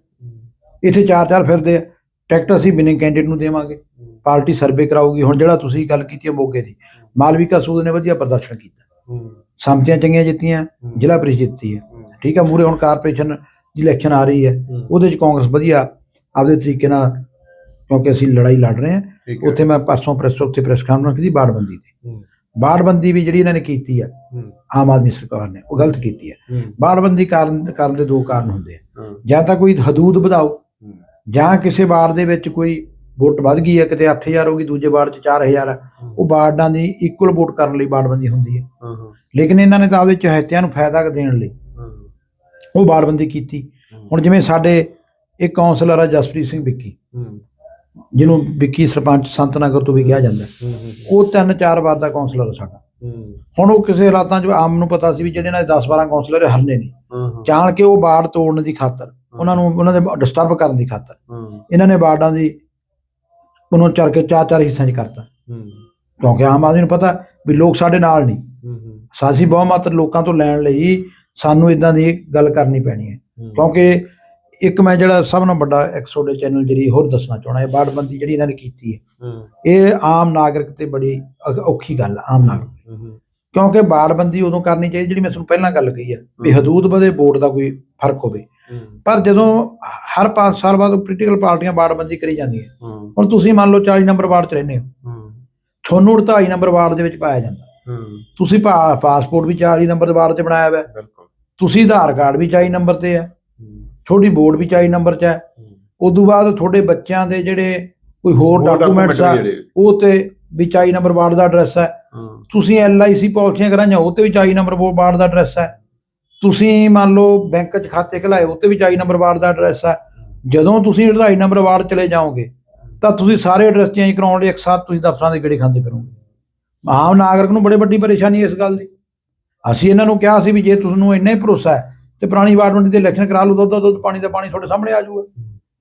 ਇੱਥੇ ਚਾਰ ਚਾਰ ਫਿਰਦੇ ਆ। ਟਿਕਟ ਅਸੀਂ ਬਿਨਿੰਗ ਕੈਂਡੀਡੇਟ ਨੂੰ ਦੇਵਾਂਗੇ। ਪਾਰਟੀ ਸਰਵੇ ਕਰਾਊਗੀ। ਹੁਣ ਜਿਹੜਾ ਤੁਸੀਂ ਗੱਲ ਕੀਤੀ ਮੋਗੇ ਦੀ ਮਾਲਵਿਕਾ ਸੂਦ ਨੇ ਵਧੀਆ ਪ੍ਰਦਰਸ਼ਨ ਕੀਤਾ। ਸੰਮਤੀਆਂ ਚੰਗੀਆਂ ਜਿੱਤੀਆਂ ਜ਼ਿਲ੍ਹਾ ਪ੍ਰੀਸ਼ਦ ਜਿੱਤੀ ਹੈ। ਠੀਕ ਹੈ ਮੂਰੇ ਹੁਣ ਕਾਰਪੋਰੇਸ਼ਨ ਦੀ ਇਲੈਕਸ਼ਨ ਆ ਰਹੀ ਹੈ ਹੂੰ, ਉਹਦੇ ਚ ਕਾਂਗਰਸ ਵਧੀਆ ਆਪਦੇ ਤਰੀਕੇ ਨਾਲ ਕਿਉਂਕਿ ਅਸੀਂ ਲੜਾਈ ਲੜ ਰਹੇ ਹਾਂ। ਉੱਥੇ ਮੈਂ ਪਰਸੋਂ ਪ੍ਰੈਸ ਉੱਥੇ ਪ੍ਰੈਸ ਕਾਨਫਰੰਸ ਕੀਤੀ ਬਾੜਬੰਦੀ ਹੂੰ, ਬਾੜਬੰਦੀ ਵੀ ਜਿਹੜੀ ਇਹਨਾਂ ਨੇ ਕੀਤੀ ਹੂੰ, ਆਮ ਆਦਮੀ ਸਰਕਾਰ ਨੇ ਉਹ ਗਲਤ ਕੀਤੀ ਹੈ। ਬਾੜਬੰਦੀ ਕਾਰਨ ਕਰਨ ਦੇ ਦੋ ਕਾਰਨ ਹੁੰਦੇ ਆ। ਜਾਂ ਤਾਂ ਕੋਈ ਹਦੂਦ ਵਧਾਓ ਜਾਂ ਕਿਸੇ ਵਾਰਡ ਦੇ ਵਿੱਚ ਕੋਈ ਵੋਟ ਵੱਧ ਗਈ ਹੈ ਕਿਤੇ 8000 ਹੋ ਗਈ ਦੂਜੇ ਵਾਰਡ 'ਚ 4000 ਹੈ। ਉਹ ਵਾਰਡਾਂ ਦੀ ਇਕੁਅਲ ਵੋਟ ਕਰਨ ਲਈ ਬਾੜਬੰਦੀ ਹੁੰਦੀ ਹੈ ਲੇਕਿਨ ਇਹਨਾਂ ਨੇ ਤਾਂ ਆਪਦੇ ਚਹੇਤਿਆਂ ਨੂੰ ਫਾਇਦਾ ਦੇਣ ਲਈ ਉਹ ਬਾੜਬੰਦੀ ਕੀਤੀ। ਹੁਣ ਜਿਵੇਂ ਸਾਡੇ ਇੱਕ ਕਾਉਂਸਲਰ ਆ ਜਸਪ੍ਰੀਤ ਸਿੰਘ ਵਿੱਕੀ। ਜਿਹਨੂੰ ਵਿੱਕੀ ਸਰਪੰਚ ਸੰਤਨਗਰ ਤੋਂ ਵੀ ਕਿਹਾ ਜਾਂਦਾ। ਉਹ ਤਿੰਨ ਚਾਰ ਵਾਰ ਦਾ ਕਾਉਂਸਲਰ ਸਾਡਾ। ਹੁਣ ਉਹ ਕਿਸੇ ਹਾਲਾਤਾਂ 'ਚ ਆਮ ਨੂੰ ਪਤਾ ਸੀ ਵੀ ਜਿਹੜੇ ਇਹਨਾਂ ਦੇ 10 12 ਕਾਉਂਸਲਰ ਇਹ ਹਰਨੇ ਨਹੀਂ ਜਾਣ ਕੇ ਉਹ ਬਾੜ ਤੋੜਨ ਦੀ ਖਾਤਰ ਉਹਨਾਂ ਨੂੰ ਉਹਨਾਂ ਦੇ ਡਿਸਟਰਬ ਕਰਨ ਦੀ ਖਾਤਰ। ਇਹਨਾਂ ਨੇ ਬਾੜਾਂ ਦੀ ਉਹਨੂੰ ਚੜ ਕੇ ਚਾਰ ਚਾਰ ਹਿੱਸਿਆਂ 'ਚ ਕਰਤਾ। ਕਿਉਂਕਿ ਆਮ ਆਦਮੀ ਨੂੰ ਪਤਾ ਵੀ ਲੋਕ ਸਾਡੇ ਨਾਲ ਨਹੀਂ। ਸਾਸੀ ਬਹੁਮਤ ਲੋਕਾਂ ਤੋਂ ਲੈਣ ਲਈ ਸਾਨੂੰ ਇਦਾਂ ਦੀ ਗੱਲ ਕਰਨੀ ਪੈਣੀ ਹੂੰ, ਕਿਉਂਕਿ ਇੱਕ ਮੈਂ ਜਿਹੜਾ ਸਭ ਤੋਂ ਵੱਡਾ ਤੁਹਾਡੇ ਚੈਨਲ ਜਿਹੜੀ ਹੋਰ ਦੱਸਣਾ ਚਾਹਣਾ ਹੈ ਬਾੜਬੰਦੀ ਜਿਹੜੀ ਇਹਨਾਂ ਨੇ ਕੀਤੀ ਹੈ। ਇਹ ਆਮ ਨਾਗਰਿਕ ਤੇ ਬੜੀ ਔਖ- ਗੱਲ ਆ ਆਮ ਨਾਗਰਿਕ ਕਿਉਂਕਿ ਬਾੜਬੰਦੀ ਉਦੋਂ ਕਰਨੀ ਚਾਹੀਦੀ ਜਿਹੜੀ ਮੈਂ ਤੁਹਾਨੂੰ ਪਹਿਲਾਂ ਗੱਲ ਕਹੀ ਹੈ ਵੀ। ਹਦੂਦ ਵਧੇ ਵੋਟ ਦਾ ਕੋਈ ਫ਼ਰਕ ਹੋਵੇ। ਪਰ ਜਦੋਂ ਹਰ 5 ਸਾਲ ਬਾਅਦ ਪੋਲੀਟੀਕਲ ਪਾਰਟੀਆਂ ਬਾੜਬੰਦੀ ਕਰੀ ਜਾਂਦੀਆਂ। ਹੁਣ ਤੁਸੀਂ ਮੰਨ ਲਓ 40 ਨੰਬਰ ਵਾਰਡ 'ਚ ਰਹਿੰਦੇ ਹੋ। ਤੁਹਾਨੂੰ 28 ਨੰਬਰ ਵਾਰਡ ਦੇ ਵਿੱਚ ਪਾਇਆ ਜਾਂਦਾ। ਤੁਸੀਂ ਪਾਸਪੋਰਟ ਵੀ 40 ਨੰਬਰ ਵਾਰਡ 'ਤੇ ਬਣਾਇਆ ਹੋਇਆ। ਤੁਸੀਂ ਆਧਾਰ ਕਾਰਡ ਵੀ 40 ਨੰਬਰ ਤੇ ਹੂੰ, ਤੁਹਾਡੀ ਵੋਟ ਵੀ 40 ਨੰਬਰ 'ਚ ਹੈ। ਉਦੋਂ ਬਾਅਦ ਤੁਹਾਡੇ ਬੱਚਿਆਂ ਦੇ ਜਿਹੜੇ ਕੋਈ ਹੋਰ ਡਾਕੂਮੈਂਟਸ ਆ ਉਹ ਤੇ ਵੀ 40 ਨੰਬਰ ਵਾਰਡ ਦਾ ਐਡਰੈਸ ਹੈ। ਤੁਸੀਂ ਐਲਆਈਸੀ ਪਾਲਿਸੀਆਂ ਕਰਾਈਆਂ ਉਹ ਤੇ ਵੀ 40 ਨੰਬਰ ਵਾਰਡ ਦਾ ਐਡਰੈਸ ਹੈ। ਤੁਸੀਂ ਮੰਨ ਲਓ ਬੈਂਕ 'ਚ ਖਾਤੇ ਖਲਾਏ ਉਹ ਤੇ ਵੀ 40 ਨੰਬਰ ਵਾਰਡ ਦਾ ਐਡਰੈਸ ਹੈ। ਜਦੋਂ ਤੁਸੀਂ 28 ਨੰਬਰ ਵਾਰਡ ਚਲੇ ਜਾਓਗੇ ਤਾਂ ਤੁਸੀਂ ਸਾਰੇ ਐਡਰੈਸ ਚੇਂਜ ਕਰਾਉਣ ਲਈ ਇੱਕ ਸਾਥ ਤੁਸੀਂ ਦਫ਼ਤਰਾਂ ਦੇ ਗੇੜੇ ਖਾਂਦੇ ਫਿਰੋਗੇ। ਆਮ ਨਾਗਰਿਕ ਨੂੰ ਬੜੀ ਵੱਡੀ ਪਰੇਸ਼ਾਨੀ ਇਸ ਗੱਲ ਦੀ। ਅਸੀਂ ਇਹਨਾਂ ਨੂੰ ਕਿਹਾ ਸੀ ਵੀ ਜੇ ਤੁਹਾਨੂੰ ਇੰਨਾ ਹੀ ਭਰੋਸਾ ਹੈ ਤੇ ਪੁਰਾਣੀ ਵਾਰਡ ਮੰਡੀ ਤੇ ਇਲੈਕਸ਼ਨ ਕਰਾ ਲਓ ਦੁੱਧ ਦਾ ਦੁੱਧ ਪਾਣੀ ਦਾ ਪਾਣੀ ਤੁਹਾਡੇ ਸਾਹਮਣੇ ਆ ਜਾਊਗਾ।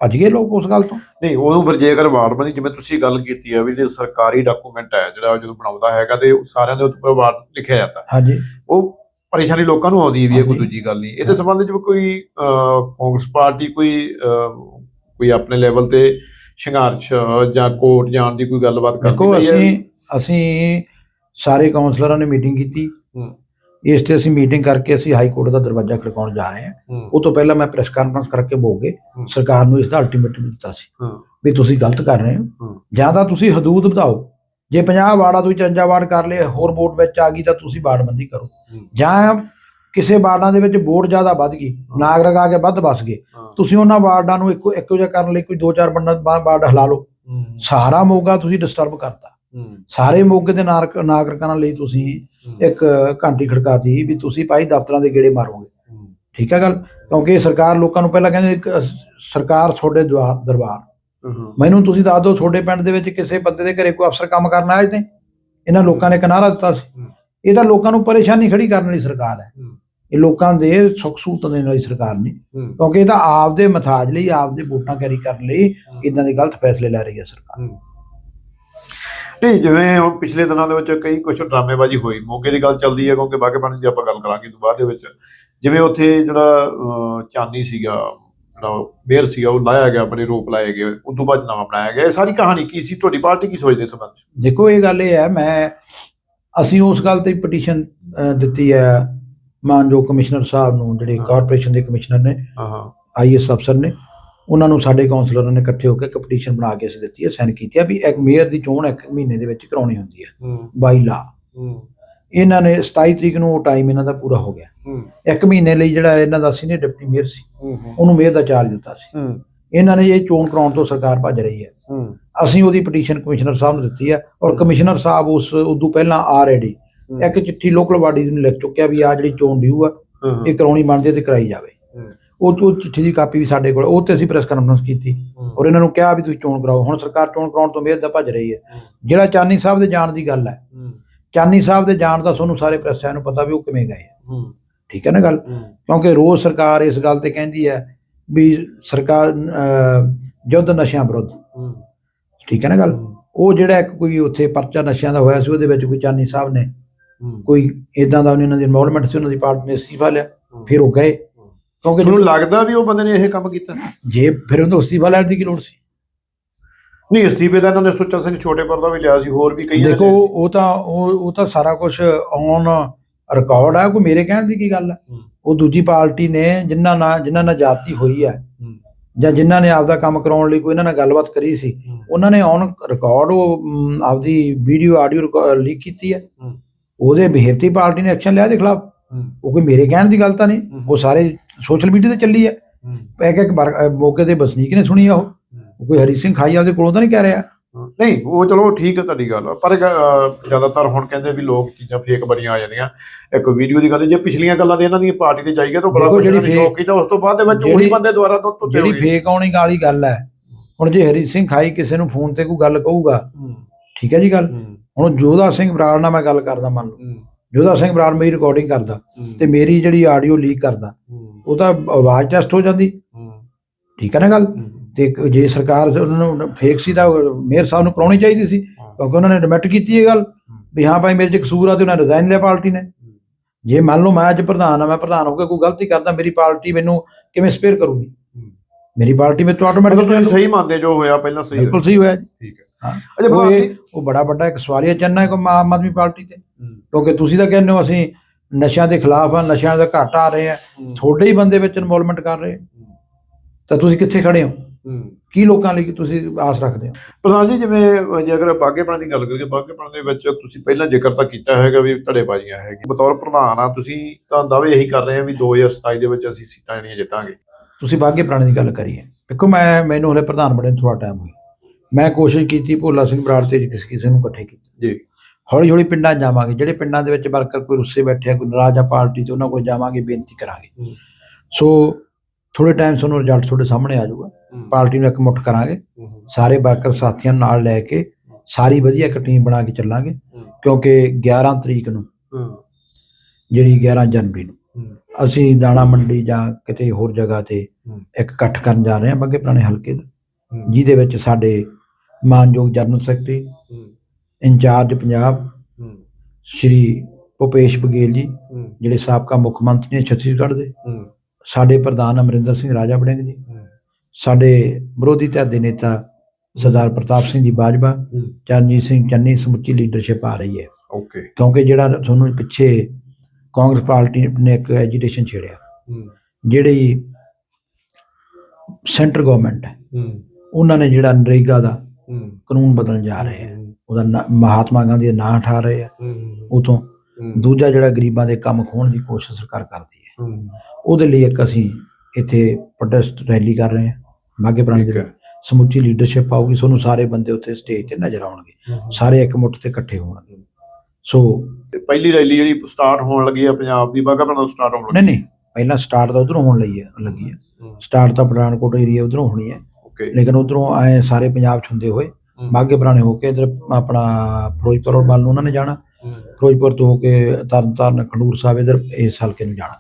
ਭੱਜ ਗਏ ਲੋਕ ਉਸ ਗੱਲ ਤੋਂ। ਨਹੀਂ ਉਹਨੂੰ ਫਿਰ ਜੇਕਰ ਵਾਰਡ ਜਿਵੇਂ ਤੁਸੀਂ ਗੱਲ ਕੀਤੀ ਹੈ ਵੀ ਜੇ ਸਰਕਾਰੀ ਡਾਕੂਮੈਂਟ ਹੈ ਜਿਹੜਾ ਜਦੋਂ ਬਣਾਉਂਦਾ ਹੈਗਾ ਤੇ ਸਾਰਿਆਂ ਦੇ ਉੱਪਰ ਵਾਰਡ ਲਿਖਿਆ ਜਾਂਦਾ। ਹਾਂਜੀ। ਉਹ ਪਰੇਸ਼ਾਨੀ ਲੋਕਾਂ ਨੂੰ ਆਉਂਦੀ ਵੀ ਹੈ ਕੋਈ। ਦੂਜੀ ਗੱਲ ਨਹੀਂ। ਇਹਦੇ ਸੰਬੰਧ ਵਿੱਚ ਕੋਈ ਕਾਂਗਰਸ ਪਾਰਟੀ ਕੋਈ ਕੋਈ ਆਪਣੇ ਲੈਵਲ ਤੇ ਸੰਘਰਸ਼ ਜਾਂ ਕੋਰਟ ਜਾਣ ਦੀ ਕੋਈ ਗੱਲਬਾਤ ਕਰਦੀ ਦੇਖੋ ਹੈ? ਅਸੀਂ ਅਸੀਂ ਸਾਰੇ ਕਾਉਂਸਲਰਾਂ ਨੇ ਮੀਟਿੰਗ ਕੀਤੀ। ਇਸ ਤੇ ਅਸੀਂ ਮੀਟਿੰਗ ਕਰਕੇ ਅਸੀਂ ਹਾਈ ਕੋਰਟ ਦਾ ਦਰਵਾਜ਼ਾ ਖੜਕਾਉਣ ਜਾ ਰਹੇ ਹਾਂ। ਉਹ ਤੋਂ ਪਹਿਲਾਂ ਮੈਂ ਪ੍ਰੈਸ ਕਾਨਫਰੰਸ ਕਰਕੇ ਹੂੰ। ਸਰਕਾਰ ਨੂੰ ਇਸ ਦਾ ਅਲਟੀਮੇਟਮ ਦਿੱਤਾ ਸੀ ਵੀ ਤੁਸੀਂ ਗਲਤ ਕਰ ਰਹੇ ਹੋ। ਜਾਂ ਤਾਂ ਤੁਸੀਂ ਹਦੂਦ ਵਧਾਓ। ਜੇ 50 ਵਾਰਡਾ ਤੁਸੀਂ 54 ਵਾਰਡ ਕਰ ਲਏ ਹੋਰ ਵੋਟ ਵਿੱਚ ਆ ਗਈ ਤਾਂ ਤੁਸੀਂ ਵਾਰਡਬੰਦੀ ਕਰੋ। ਜਾਂ ਕਿਸੇ ਵਾਰਡਾਂ ਦੇ ਵਿੱਚ ਵੋਟ ਜ਼ਿਆਦਾ ਵੱਧ ਗਈ ਨਾਗਰਿਕ ਆ ਕੇ ਵੱਧ ਵਸ ਗਏ ਤੁਸੀਂ ਉਹਨਾਂ ਵਾਰਡਾਂ ਨੂੰ ਇੱਕੋ ਇੱਕੋ ਜਿਹਾ ਕਰਨ ਲਈ ਕੋਈ ਦੋ ਚਾਰ ਬੰਦਾ ਵਾਰਡ ਹਿਲਾ ਲਓ। ਸਾਰਾ ਮੋਗਾ ਤੁਸੀਂ ਡਿਸਟਰਬ ਕਰਤਾ। ਸਾਰੇ ਮੋਗੇ ਦੇ ਨਾਗਰਿਕ- ਲਈ ਤੁਸੀਂ ਇੱਕ ਘੰਟੀ ਖੜਕਾਤੀ ਵੀ ਤੁਸੀਂ ਭਾਈ ਦਫ਼ਤਰਾਂ ਦੇ ਗੇੜੇ ਮਾਰੋਗੇ। ਠੀਕ ਹੈ ਗੱਲ? ਕਿਉਂਕਿ ਸਰਕਾਰ ਲੋਕਾਂ ਨੂੰ ਪਹਿਲਾਂ ਕਹਿੰਦੇ ਸਰਕਾਰ ਤੁਹਾਡੇ ਦਰਬਾਰ। ਮੈਨੂੰ ਤੁਸੀਂ ਦੱਸ ਦਿਓ ਤੁਹਾਡੇ ਪਿੰਡ ਦੇ ਵਿੱਚ ਕਿਸੇ ਬੰਦੇ ਦੇ ਘਰੇ ਕੋਈ ਅਫਸਰ ਕੰਮ ਕਰਨ ਆਏ ਤੇ ਇਹਨਾਂ ਲੋਕਾਂ ਨੇ ਕਿਨਾਰਾ ਦਿੱਤਾ ਸੀ। ਇਹ ਤਾਂ ਲੋਕਾਂ ਨੂੰ ਪਰੇਸ਼ਾਨੀ ਖੜੀ ਕਰਨ ਲਈ ਸਰਕਾਰ ਹੈ। ਇਹ ਲੋਕਾਂ ਦੇ ਸੁੱਖ ਸਹੂਲਤਾਂ ਦੇਣ ਵਾਲੀ ਸਰਕਾਰ ਨਹੀਂ। ਕਿਉਂਕਿ ਇਹ ਤਾਂ ਆਪਦੇ ਮਥਾਜ ਲਈ ਆਪਦੇ ਵੋਟਾਂ ਕੈਰੀ ਕਰਨ ਲਈ ਇਦਾਂ ਦੇ ਗਲਤ ਫੈਸਲੇ ਲੈ ਰਹੀ ਹੈ ਸਰਕਾਰ। ਨਹੀਂ ਜਿਵੇਂ ਹੁਣ ਪਿਛਲੇ ਦਿਨਾਂ ਦੇ ਵਿੱਚ ਕਈ ਕੁਝ ਡਰਾਮੇਬਾਜ਼ੀ ਹੋਈ ਮੋਗੇ ਦੀ ਗੱਲ ਚੱਲਦੀ ਹੈ ਕਿਉਂਕਿ ਬਾਗੇ ਪਾਣੀ ਦੀ ਆਪਾਂ ਗੱਲ ਕਰਾਂਗੇ ਤੋਂ ਬਾਅਦ ਦੇ ਵਿੱਚ। ਜਿਵੇਂ ਉੱਥੇ ਜਿਹੜਾ ਚਾਂਦੀ ਸੀਗਾ ਜਿਹੜਾ ਮੇਅਰ ਸੀਗਾ ਉਹ ਲਾਇਆ ਗਿਆ ਆਪਣੇ ਰੋਪ ਲਾਏ ਗਏ ਉਸ ਤੋਂ ਬਾਅਦ ਨਵਾਂ ਬਣਾਇਆ ਗਿਆ। ਇਹ ਸਾਰੀ ਕਹਾਣੀ ਕੀ ਸੀ? ਤੁਹਾਡੀ ਪਾਰਟੀ ਕੀ ਸੋਚਦੇ ਇਸ ਸੰਬੰਧ? ਦੇਖੋ ਇਹ ਗੱਲ ਇਹ ਹੈ ਮੈਂ ਅਸੀਂ ਉਸ ਗੱਲ ਤੇ ਪਟੀਸ਼ਨ ਦਿੱਤੀ ਹੈ ਮਾਨਯੋਗ ਕਮਿਸ਼ਨਰ ਸਾਹਿਬ ਨੂੰ ਜਿਹੜੇ। ਕਾਰਪੋਰੇਸ਼ਨ ਦੇ ਕਮਿਸ਼ਨਰ ਨੇ ਹਾਂ ਹਾਂ। ਆਈਐਸ ਅਫਸਰ ਨੇ। ਉਹਨਾਂ ਨੂੰ ਸਾਡੇ ਕਾਉਂਸਲਰਾਂ ਨੇ ਇਕੱਠੇ ਹੋ ਕੇ ਇੱਕ ਪਟੀਸ਼ਨ ਬਣਾ ਕੇ ਅਸੀਂ ਦਿੱਤੀ ਹੈ ਸਾਈਨ ਕੀਤੀ ਹੈ ਵੀ ਇੱਕ ਮੇਅਰ ਦੀ ਚੋਣ ਇੱਕ ਮਹੀਨੇ ਦੇ ਵਿੱਚ ਕਰਾਉਣੀ ਹੁੰਦੀ ਹੈ ਬਾਈ ਲਾ ਇਹਨਾਂ ਨੇ 27 ਤਰੀਕ ਨੂੰ ਉਹ ਟਾਈਮ ਇਹਨਾਂ ਦਾ ਪੂਰਾ ਹੋ ਗਿਆ। ਇੱਕ ਮਹੀਨੇ ਲਈ ਜਿਹੜਾ ਇਹਨਾਂ ਦਾ ਸੀਨੀਅਰ ਡਿਪਟੀ ਮੇਅਰ ਸੀ ਉਹਨੂੰ ਮੇਅਰ ਦਾ ਚਾਰਜ ਦਿੱਤਾ ਸੀ। ਇਹਨਾਂ ਨੇ ਇਹ ਚੋਣ ਕਰਾਉਣ ਤੋਂ ਸਰਕਾਰ ਭੱਜ ਰਹੀ ਹੈ। ਅਸੀਂ ਉਹਦੀ ਪਟੀਸ਼ਨ ਕਮਿਸ਼ਨਰ ਸਾਹਿਬ ਨੂੰ ਦਿੱਤੀ ਹੈ ਔਰ ਕਮਿਸ਼ਨਰ ਸਾਹਿਬ ਉਸ ਉਦੋਂ ਪਹਿਲਾਂ ਆਲਰੇਡੀ ਇੱਕ ਚਿੱਠੀ ਲੋਕਲ ਬਾਡੀ ਨੂੰ ਲਿਖ ਚੁੱਕਿਆ ਵੀ ਆ ਜਿਹੜੀ ਚੋਣ ਡਿਊ ਆ ਇਹ ਕਰਾਉਣੀ ਬਣਦੀ ਹੈ ਤੇ ਕਰਾਈ ਜਾਵੇ। ਉਹ ਉਹ ਚਿੱਠੀ ਦੀ ਕਾਪੀ ਵੀ ਸਾਡੇ ਕੋਲ ਉਹ ਤੇ ਅਸੀਂ ਪ੍ਰੈਸ ਕਾਨਫਰੰਸ ਕੀਤੀ। ਔਰ ਇਹਨਾਂ ਨੂੰ ਕਿਹਾ ਵੀ ਤੁਸੀਂ ਚੋਣ ਕਰਾਓ। ਹੁਣ ਸਰਕਾਰ ਚੋਣ ਕਰਾਉਣ ਤੋਂ ਮੇਅਰ ਦਾ ਭੱਜ ਰਹੀ ਹੈ। ਜਿਹੜਾ ਚਾਨੀ ਸਾਹਿਬ ਦੇ ਜਾਣ ਦੀ ਗੱਲ ਹੈ ਚਾਨੀ ਸਾਹਿਬ ਦੇ ਜਾਣ ਦਾ ਤੁਹਾਨੂੰ ਸਾਰੇ ਪ੍ਰੈਸਾਂ ਨੂੰ ਪਤਾ ਵੀ ਉਹ ਕਿਵੇਂ ਗਏ ਠੀਕ ਹੈ ਨਾ ਗੱਲ? ਕਿਉਂਕਿ ਰੋਜ਼ ਸਰਕਾਰ ਇਸ ਗੱਲ ਤੇ ਕਹਿੰਦੀ ਹੈ ਵੀ ਸਰਕਾਰ ਯੁੱਧ ਨਸ਼ਿਆਂ ਵਿਰੁੱਧ। ਠੀਕ ਹੈ ਨਾ ਗੱਲ? ਉਹ ਜਿਹੜਾ ਇੱਕ ਕੋਈ ਉੱਥੇ ਪਰਚਾ ਨਸ਼ਿਆਂ ਦਾ ਹੋਇਆ ਸੀ ਉਹਦੇ ਵਿੱਚ ਕੋਈ ਚਾਨੀ ਸਾਹਿਬ ਨੇ ਕੋਈ ਇਦਾਂ ਦਾ ਉਹਨਾਂ ਦੀ ਇਨਵੋਲਵਮੈਂਟ ਸੀ ਉਹਨਾਂ ਦੀ ਪਾਰਟੀ ਨੇ ਅਸਤੀਫਾ ਲਿਆ। ਫਿਰ ਉਹ ਗਏ। ਕਿਉਂਕਿ ਤੁਹਾਨੂੰ ਲੱਗਦਾ ਵੀ ਉਹ ਬੰਦੇ ਨੇ ਇਹ ਕੰਮ ਕੀਤਾ ਜੇ ਫਿਰ ਉਹਨੂੰ ਅਸਤੀਫਾ ਲੈਣ ਦੀ ਕੀ ਲੋੜ ਸੀ ਨਹੀਂ ਅਸਤੀਫੇ ਦਾ ਇਹਨਾਂ ਨੇ ਸੁੱਚਾ ਸਿੰਘ ਛੋਟੇਪੁਰ ਦਾ ਵੀ ਲਿਆ ਸੀ ਹੋਰ ਵੀ ਕਈ ਦੇਖੋ ਉਹ ਤਾਂ ਉਹ ਉਹ ਤਾਂ ਸਾਰਾ ਕੁਝ ਔਨ ਰਿਕਾਰਡ ਹੈ ਕੋਈ ਮੇਰੇ ਕਹਿਣ ਦੀ ਕੀ ਗੱਲ ਹੂੰ। ਉਹ ਦੂਜੀ ਪਾਰਟੀ ਨੇ ਜਿਨ੍ਹਾਂ ਨਾਲ ਜਿਨ੍ਹਾਂ ਨਾਲ ਜਾਤੀ ਹੋਈ ਹੈ। ਜਾਂ ਜਿਨ੍ਹਾਂ ਨੇ ਆਪਦਾ ਕੰਮ ਕਰਾਉਣ ਲਈ ਕੋਈ ਇਹਨਾਂ ਨਾਲ ਗੱਲਬਾਤ ਕਰੀ ਸੀ। ਉਹਨਾਂ ਨੇ ਔਨ ਰਿਕਾਰਡ ਉਹ ਆਪਦੀ ਵੀਡੀਓ ਆਡੀਓ ਲੀਕ ਕੀਤੀ ਹੈ। ਉਹਦੇ ਬਿਹੇਵਤੀ ਪਾਰਟੀ ਨੇ ਐਕਸ਼ਨ ਲਿਆ ਦੇ ਖਿਲਾਫ ਉਹ ਕੋਈ ਮੇਰੇ ਕਹਿਣ ਦੀ ਗੱਲ ਤਾਂ ਨਹੀਂ। ਉਹ ਸਾਰੇ ਸੋਸ਼ਲ ਮੀਡੀਆ ਤੇ ਚੱਲੀ ਹੈ। ਇੱਕ ਇੱਕ ਮੌਕੇ ਦੇ ਵਸਨੀਕ ਨੇ ਸੁਣੀ ਆ ਉਹ। ਕੋਈ ਹਰੀ ਸਿੰਘ ਖਾਈ ਆਪਦੇ ਕੋਲੋਂ ਤਾਂ ਨਹੀਂ ਕਹਿ ਰਿਹਾ। ਨਹੀਂ ਉਹ ਚਲੋ ਠੀਕ ਹੈ ਤੁਹਾਡੀ ਗੱਲ। ਪਰ ਜ਼ਿਆਦਾਤਰ ਹੁਣ ਕਹਿੰਦੇ ਵੀ ਲੋਕ ਚੀਜ਼ਾਂ ਫੇਕ ਬੜੀਆਂ ਆ ਜਾਂਦੀਆਂ। ਇੱਕ ਵੀਡੀਓ ਦੀ ਗੱਲ ਜੇ ਪਿਛਲੀਆਂ ਗੱਲਾਂ ਦੇ ਇਹਨਾਂ ਦੀ ਪਾਰਟੀ ਤੇ ਜਾਈਏ ਤਾਂ ਬੜਾ ਕੁਝ fake- ਕੀਤਾ ਉਸ ਤੋਂ ਬਾਅਦ ਦੇ ਵਿੱਚ ਉਹੀ ਬੰਦੇ ਦੁਆਰਾ ਤੋਂ ਤੁੱਤੇ ਜਿਹੜੀ ਫੇਕ ਆਉਣੀ ਵਾਲੀ ਗੱਲ ਹੈ। ਹੁਣ ਜੇ ਹਰੀ ਸਿੰਘ ਖਾਈ ਕਿਸੇ ਨੂੰ ਫੋਨ ਤੇ ਕੋਈ ਗੱਲ ਕਹੂਗਾ ਠੀਕ ਹੈ ਜੀ ਗੱਲ? ਹੁਣ ਜੋਧਾ ਸਿੰਘ ਬਰਾੜ ਨਾਲ ਮੈਂ ਗੱਲ ਕਰਦਾ ਮੰਨ ਲਓ। ਜੋਧਾ ਸਿੰਘ ਬਰਾੜ ਮੇਰੀ ਰਿਕਾਰਡਿੰਗ ਕਰਦਾ ਤੇ ਮੇਰੀ ਜਿਹੜੀ ਆਡੀਓ ਲੀਕ ਕਰਦਾ ਉਹ ਤਾਂ ਆਵਾਜ਼ ਟੈਸਟ ਹੋ ਜਾਂਦੀ। ਠੀਕ ਹੈ ਨਾ ਗੱਲ? ਤੇ ਜੇ ਸਰਕਾਰ ਉਹਨਾਂ ਨੂੰ ਫੇਕ ਸੀ ਤਾਂ ਮੇਅਰ ਸਾਹਿਬ ਨੂੰ ਕਰਾਉਣੀ ਚਾਹੀਦੀ ਸੀ ਕਿਉਂਕਿ ਉਹਨਾਂ ਨੇ ਡਿਮੈਟ ਕੀਤੀ ਇਹ ਗੱਲ ਵੀ ਹਾਂ ਭਾਈ ਮੇਰੇ 'ਚ ਕਸੂਰ ਆ ਤੇ ਉਹਨਾਂ ਰਿਜ਼ਾਈਨ ਲਿਆ ਪਾਰਟੀ ਨੇ। ਜੇ ਮੰਨ ਲਓ ਮੈਂ ਅੱਜ ਪ੍ਰਧਾਨ ਆ ਮੈਂ ਪ੍ਰਧਾਨ ਹੋ ਕੇ ਕੋਈ ਗਲਤੀ ਕਰਦਾ ਮੇਰੀ ਪਾਰਟੀ ਮੈਨੂੰ ਕਿਵੇਂ ਸਪੇਅਰ ਕਰੂਗੀ? ਮੇਰੀ ਪਾਰਟੀ ਵਿੱਚ ਆਟੋਮੈਟਿਕ ਸਹੀ ਮੰਨਦੇ ਜੋ ਹੋਇਆ ਪਹਿਲਾਂ ਸਹੀ ਬਿਲਕੁਲ ਸਹੀ ਹੋਇਆ ਜੀ। ਠੀਕ ਹਾਂ। ਅੱਛਾ ਉਹ ਇਹ- ਉਹ ਬੜਾ ਵੱਡਾ ਇੱਕ ਸਵਾਲੀਆ ਚਿੰਨ੍ਹ ਹੈ ਕਿ ਆਮ ਆਦਮੀ ਪਾਰਟੀ ਤੇ। ਕਿਉਂਕਿ ਤੁਸੀਂ ਤਾਂ ਕਹਿੰਦੇ ਹੋ ਅਸੀਂ ਨਸ਼ਿਆਂ ਦੇ ਖਿਲਾਫ ਆ ਨਸ਼ਿਆਂ ਦਾ ਘਾਟਾ ਆ ਰਹੇ ਆ ਤੁਹਾਡੇ ਹੀ ਬੰਦੇ ਵਿੱਚ ਇਨਵੋਲਵਮੈਂਟ ਕਰ ਰਹੇ ਤਾਂ ਤੁਸੀਂ ਕਿੱਥੇ ਖੜੇ ਹੋ? ਕੀ ਲੋਕਾਂ ਲਈ ਤੁਸੀਂ ਆਸ ਰੱਖਦੇ ਹੋ? ਪ੍ਰਧਾਨ ਜੀ ਜਿਵੇਂ ਅਹ, ਜੇ ਅਗਰ ਬਾਗੇਪਣ ਦੀ ਗੱਲ ਕਰੀਏ ਬਾਗੇਪਣ ਦੇ ਵਿੱਚ ਤੁਸੀਂ ਪਹਿਲਾਂ ਜ਼ਿਕਰ ਤਾਂ ਕੀਤਾ ਹੈਗਾ ਵੀ ਧੜੇਬਾਜ਼ੀਆਂ ਹੈਗੀਆਂ। ਬਤੌਰ ਪ੍ਰਧਾਨ ਆ ਤੁਸੀਂ ਤਾਂ ਦਾਅਵੇ ਇਹੀ ਕਰ ਰਹੇ ਆ ਵੀ 2027 ਦੇ ਵਿੱਚ ਅਸੀਂ ਸੀਟਾਂ ਜਿਹੜੀਆਂ ਜਿੱਤਾਂਗੇ। ਤੁਸੀਂ ਬਾਗੇ ਪੁਰਾਣੇ ਦੀ ਗੱਲ ਕਰੀਏ। ਦੇਖੋ ਮੈਂ ਮੈਨੂੰ ਹਲੇ ਪ੍ਰਧਾਨ ਬਣੇ ਥੋੜਾ ਟਾਈਮ ਹੋਇਆ। ਮੈਂ ਕੋਸ਼ਿਸ਼ ਕੀਤੀ ਭੋਲਾ ਸਿੰਘ ਬਰਾੜ ਤੇ ਕਿਸੇ ਕਿਸੇ ਨੂੰ ਇਕੱਠੇ ਕੀਤਾ। ਜੀ। ਹੌਲੀ ਹੌਲੀ ਪਿੰਡਾਂ ਜਾਵਾਂਗੇ ਜਿਹੜੇ ਪਿੰਡਾਂ ਦੇ ਵਿੱਚ ਵਰਕਰ ਕੋਈ ਰੁੱਸੇ ਬੈਠੇ ਆ ਕੋਈ ਨਾਰਾਜ਼ ਆ ਪਾਰਟੀ ਤੇ ਉਹਨਾਂ ਕੋਲ ਜਾਵਾਂਗੇ ਬੇਨਤੀ ਕਰਾਂਗੇ। ਸੋ ਥੋੜੇ ਟਾਈਮ ਤੁਹਾਨੂੰ ਰਿਜ਼ਲਟ ਤੁਹਾਡੇ ਸਾਹਮਣੇ ਆ ਜਾਊਗਾ। ਪਾਰਟੀ ਨੂੰ ਇਕਮੁੱਠ ਕਰਾਂਗੇ। ਸਾਰੇ ਵਰਕਰ ਸਾਥੀਆਂ ਨਾਲ ਲੈ ਕੇ ਸਾਰੀ ਵਧੀਆ ਇੱਕ ਟੀਮ ਬਣਾ ਕੇ ਚੱਲਾਂਗੇ ਕਿਉਂਕਿ 11 ਤਰੀਕ ਨੂੰ ਜਿਹੜੀ 11 ਜਨਵਰੀ ਨੂੰ ਅਸੀਂ ਦਾਣਾ ਮੰਡੀ ਜਾਂ ਕਿਤੇ ਹੋਰ ਜਗ੍ਹਾ ਤੇ। ਇੱਕ ਇਕੱਠ ਕਰਨ ਜਾ ਰਹੇ ਹਾਂ ਬੱਗੇ ਪੁਰਾਣੇ ਹਲਕੇ ਦਾ। ਜਿਹਦੇ ਵਿੱਚ ਸਾਡੇ ਮਾਨਯੋਗ general secretary incharge Punjab Shri Bhupesh Baghel ji ਜਿਹੜੇ ਸਾਬਕਾ ਮੁੱਖ ਮੰਤਰੀ ਨੇ ਛੱਤੀਸਗੜ੍ਹ ਦੇ ਸਾਡੇ ਪ੍ਰਧਾਨ ਅਮਰਿੰਦਰ ਸਿੰਘ ਰਾਜਾ ਵੜਿੰਗ ਜੀ ਸਾਡੇ ਵਿਰੋਧੀ ਧਿਰ ਦੇ ਨੇਤਾ ਸਰਦਾਰ ਪ੍ਰਤਾਪ ਸਿੰਘ ਜੀ ਬਾਜਵਾ ਚਰਨਜੀਤ ਸਿੰਘ ਚੰਨੀ ਸਮੁੱਚੀ ਲੀਡਰਸ਼ਿਪ ਆ ਰਹੀ ਹੈ। ਓਕੇ। ਕਿਉਂਕਿ ਜਿਹੜਾ ਤੁਹਾਨੂੰ ਪਿੱਛੇ ਕਾਂਗਰਸ ਪਾਰਟੀ ਨੇ ਇੱਕ ਐਜੀਟੇਸ਼ਨ ਛੇੜਿਆ। ਜਿਹੜੀ ਸੈਂਟਰ ਗਵਰਨਮੈਂਟ ਹੈ। ਉਹਨਾਂ ਨੇ ਜਿਹੜਾ ਨਰੇਗਾ ਦਾ ਕਾਨੂੰਨ ਬਦਲਣ ਜਾ ਰਹੇ ਹੈ। ਉਹਦਾ ਮਹਾਤਮਾ ਗਾਂਧੀ ਦਾ ਨਾਂ ਉਠਾ ਰਹੇ ਆ। ਹੂੰ। ਉਤੋਂ ਹੂੰ। ਦੂਜਾ ਜਿਹੜਾ ਗਰੀਬਾਂ ਦੇ ਕੰਮ ਖੋਣ ਦੀ ਕੋਸ਼ਿਸ਼ ਸਰਕਾਰ ਕਰਦੀ ਹੈ। ਹੂੰ। ਉਹਦੇ ਲਈ ਇੱਕ ਅਸੀਂ ਇੱਥੇ ਪ੍ਰੋਟੈਸਟ ਰੈਲੀ ਕਰ ਰਹੇ ਹਾਂ। ਮਾਗੇ ਪ੍ਰਾਣੀ ਠੀਕ ਦੇ ਹੈ। ਸਮੁੱਚੀ ਲੀਡਰਸ਼ਿਪ ਆਊਗੀ ਤੁਹਾਨੂੰ ਸਾਰੇ ਬੰਦੇ ਉੱਥੇ ਸਟੇਜ ਤੇ ਨਜ਼ਰ ਆਉਣਗੇ। ਸਾਰੇ ਇੱਕ ਮੁੱਠ ਤੇ ਇਕੱਠੇ ਹੋਣਗੇ। ਸੋ ਤੇ ਪਹਿਲੀ ਰੈਲੀ ਜਿਹੜੀ ਸਟਾਰਟ ਹੋਣ ਲੱਗੀ ਆ ਪੰਜਾਬ ਦੀ ਬਾਗਾ ਤੋਂ ਸਟਾਰਟ ਹੋਣ ਨਹੀਂ ਨਹੀਂ ਪਹਿਲਾਂ ਸਟਾਰਟ ਤਾਂ ਉਧਰੋਂ ਹੋਣ ਲਈ ਹੈ ਲੱਗੀ ਹੈ। ਲੱਗੀ ਸਟਾਰਟ ਤਾਂ ਪਠਾਨਕੋਟ ਏਰੀਆ ਉਧਰੋਂ ਹੋਣੀ ਹੈ। ਲੇਕਿਨ ਉਧਰੋਂ ਆਏ ਸਾਰੇ ਪੰਜਾਬ ਚ ਹੁੰਦੇ ਹੋਏ ਮਾਗੇ ਪ੍ਰਾਣੇ ਹੋ ਕੇ ਇਧਰ ਆਪਣਾ ਫਿਰੋਜ਼ਪੁਰ ਵੱਲ ਨੂੰ ਉਹਨਾਂ ਨੇ ਜਾਣਾ। ਫਿਰੋਜ਼ਪੁਰ ਤੋਂ ਹੋ ਕੇ ਤਰਨਤਾਰਨ ਖਡੂਰ ਸਾਹਿਬ ਇਧਰ ਇਸ ਹਲਕੇ ਨੂੰ ਜਾਣਾ?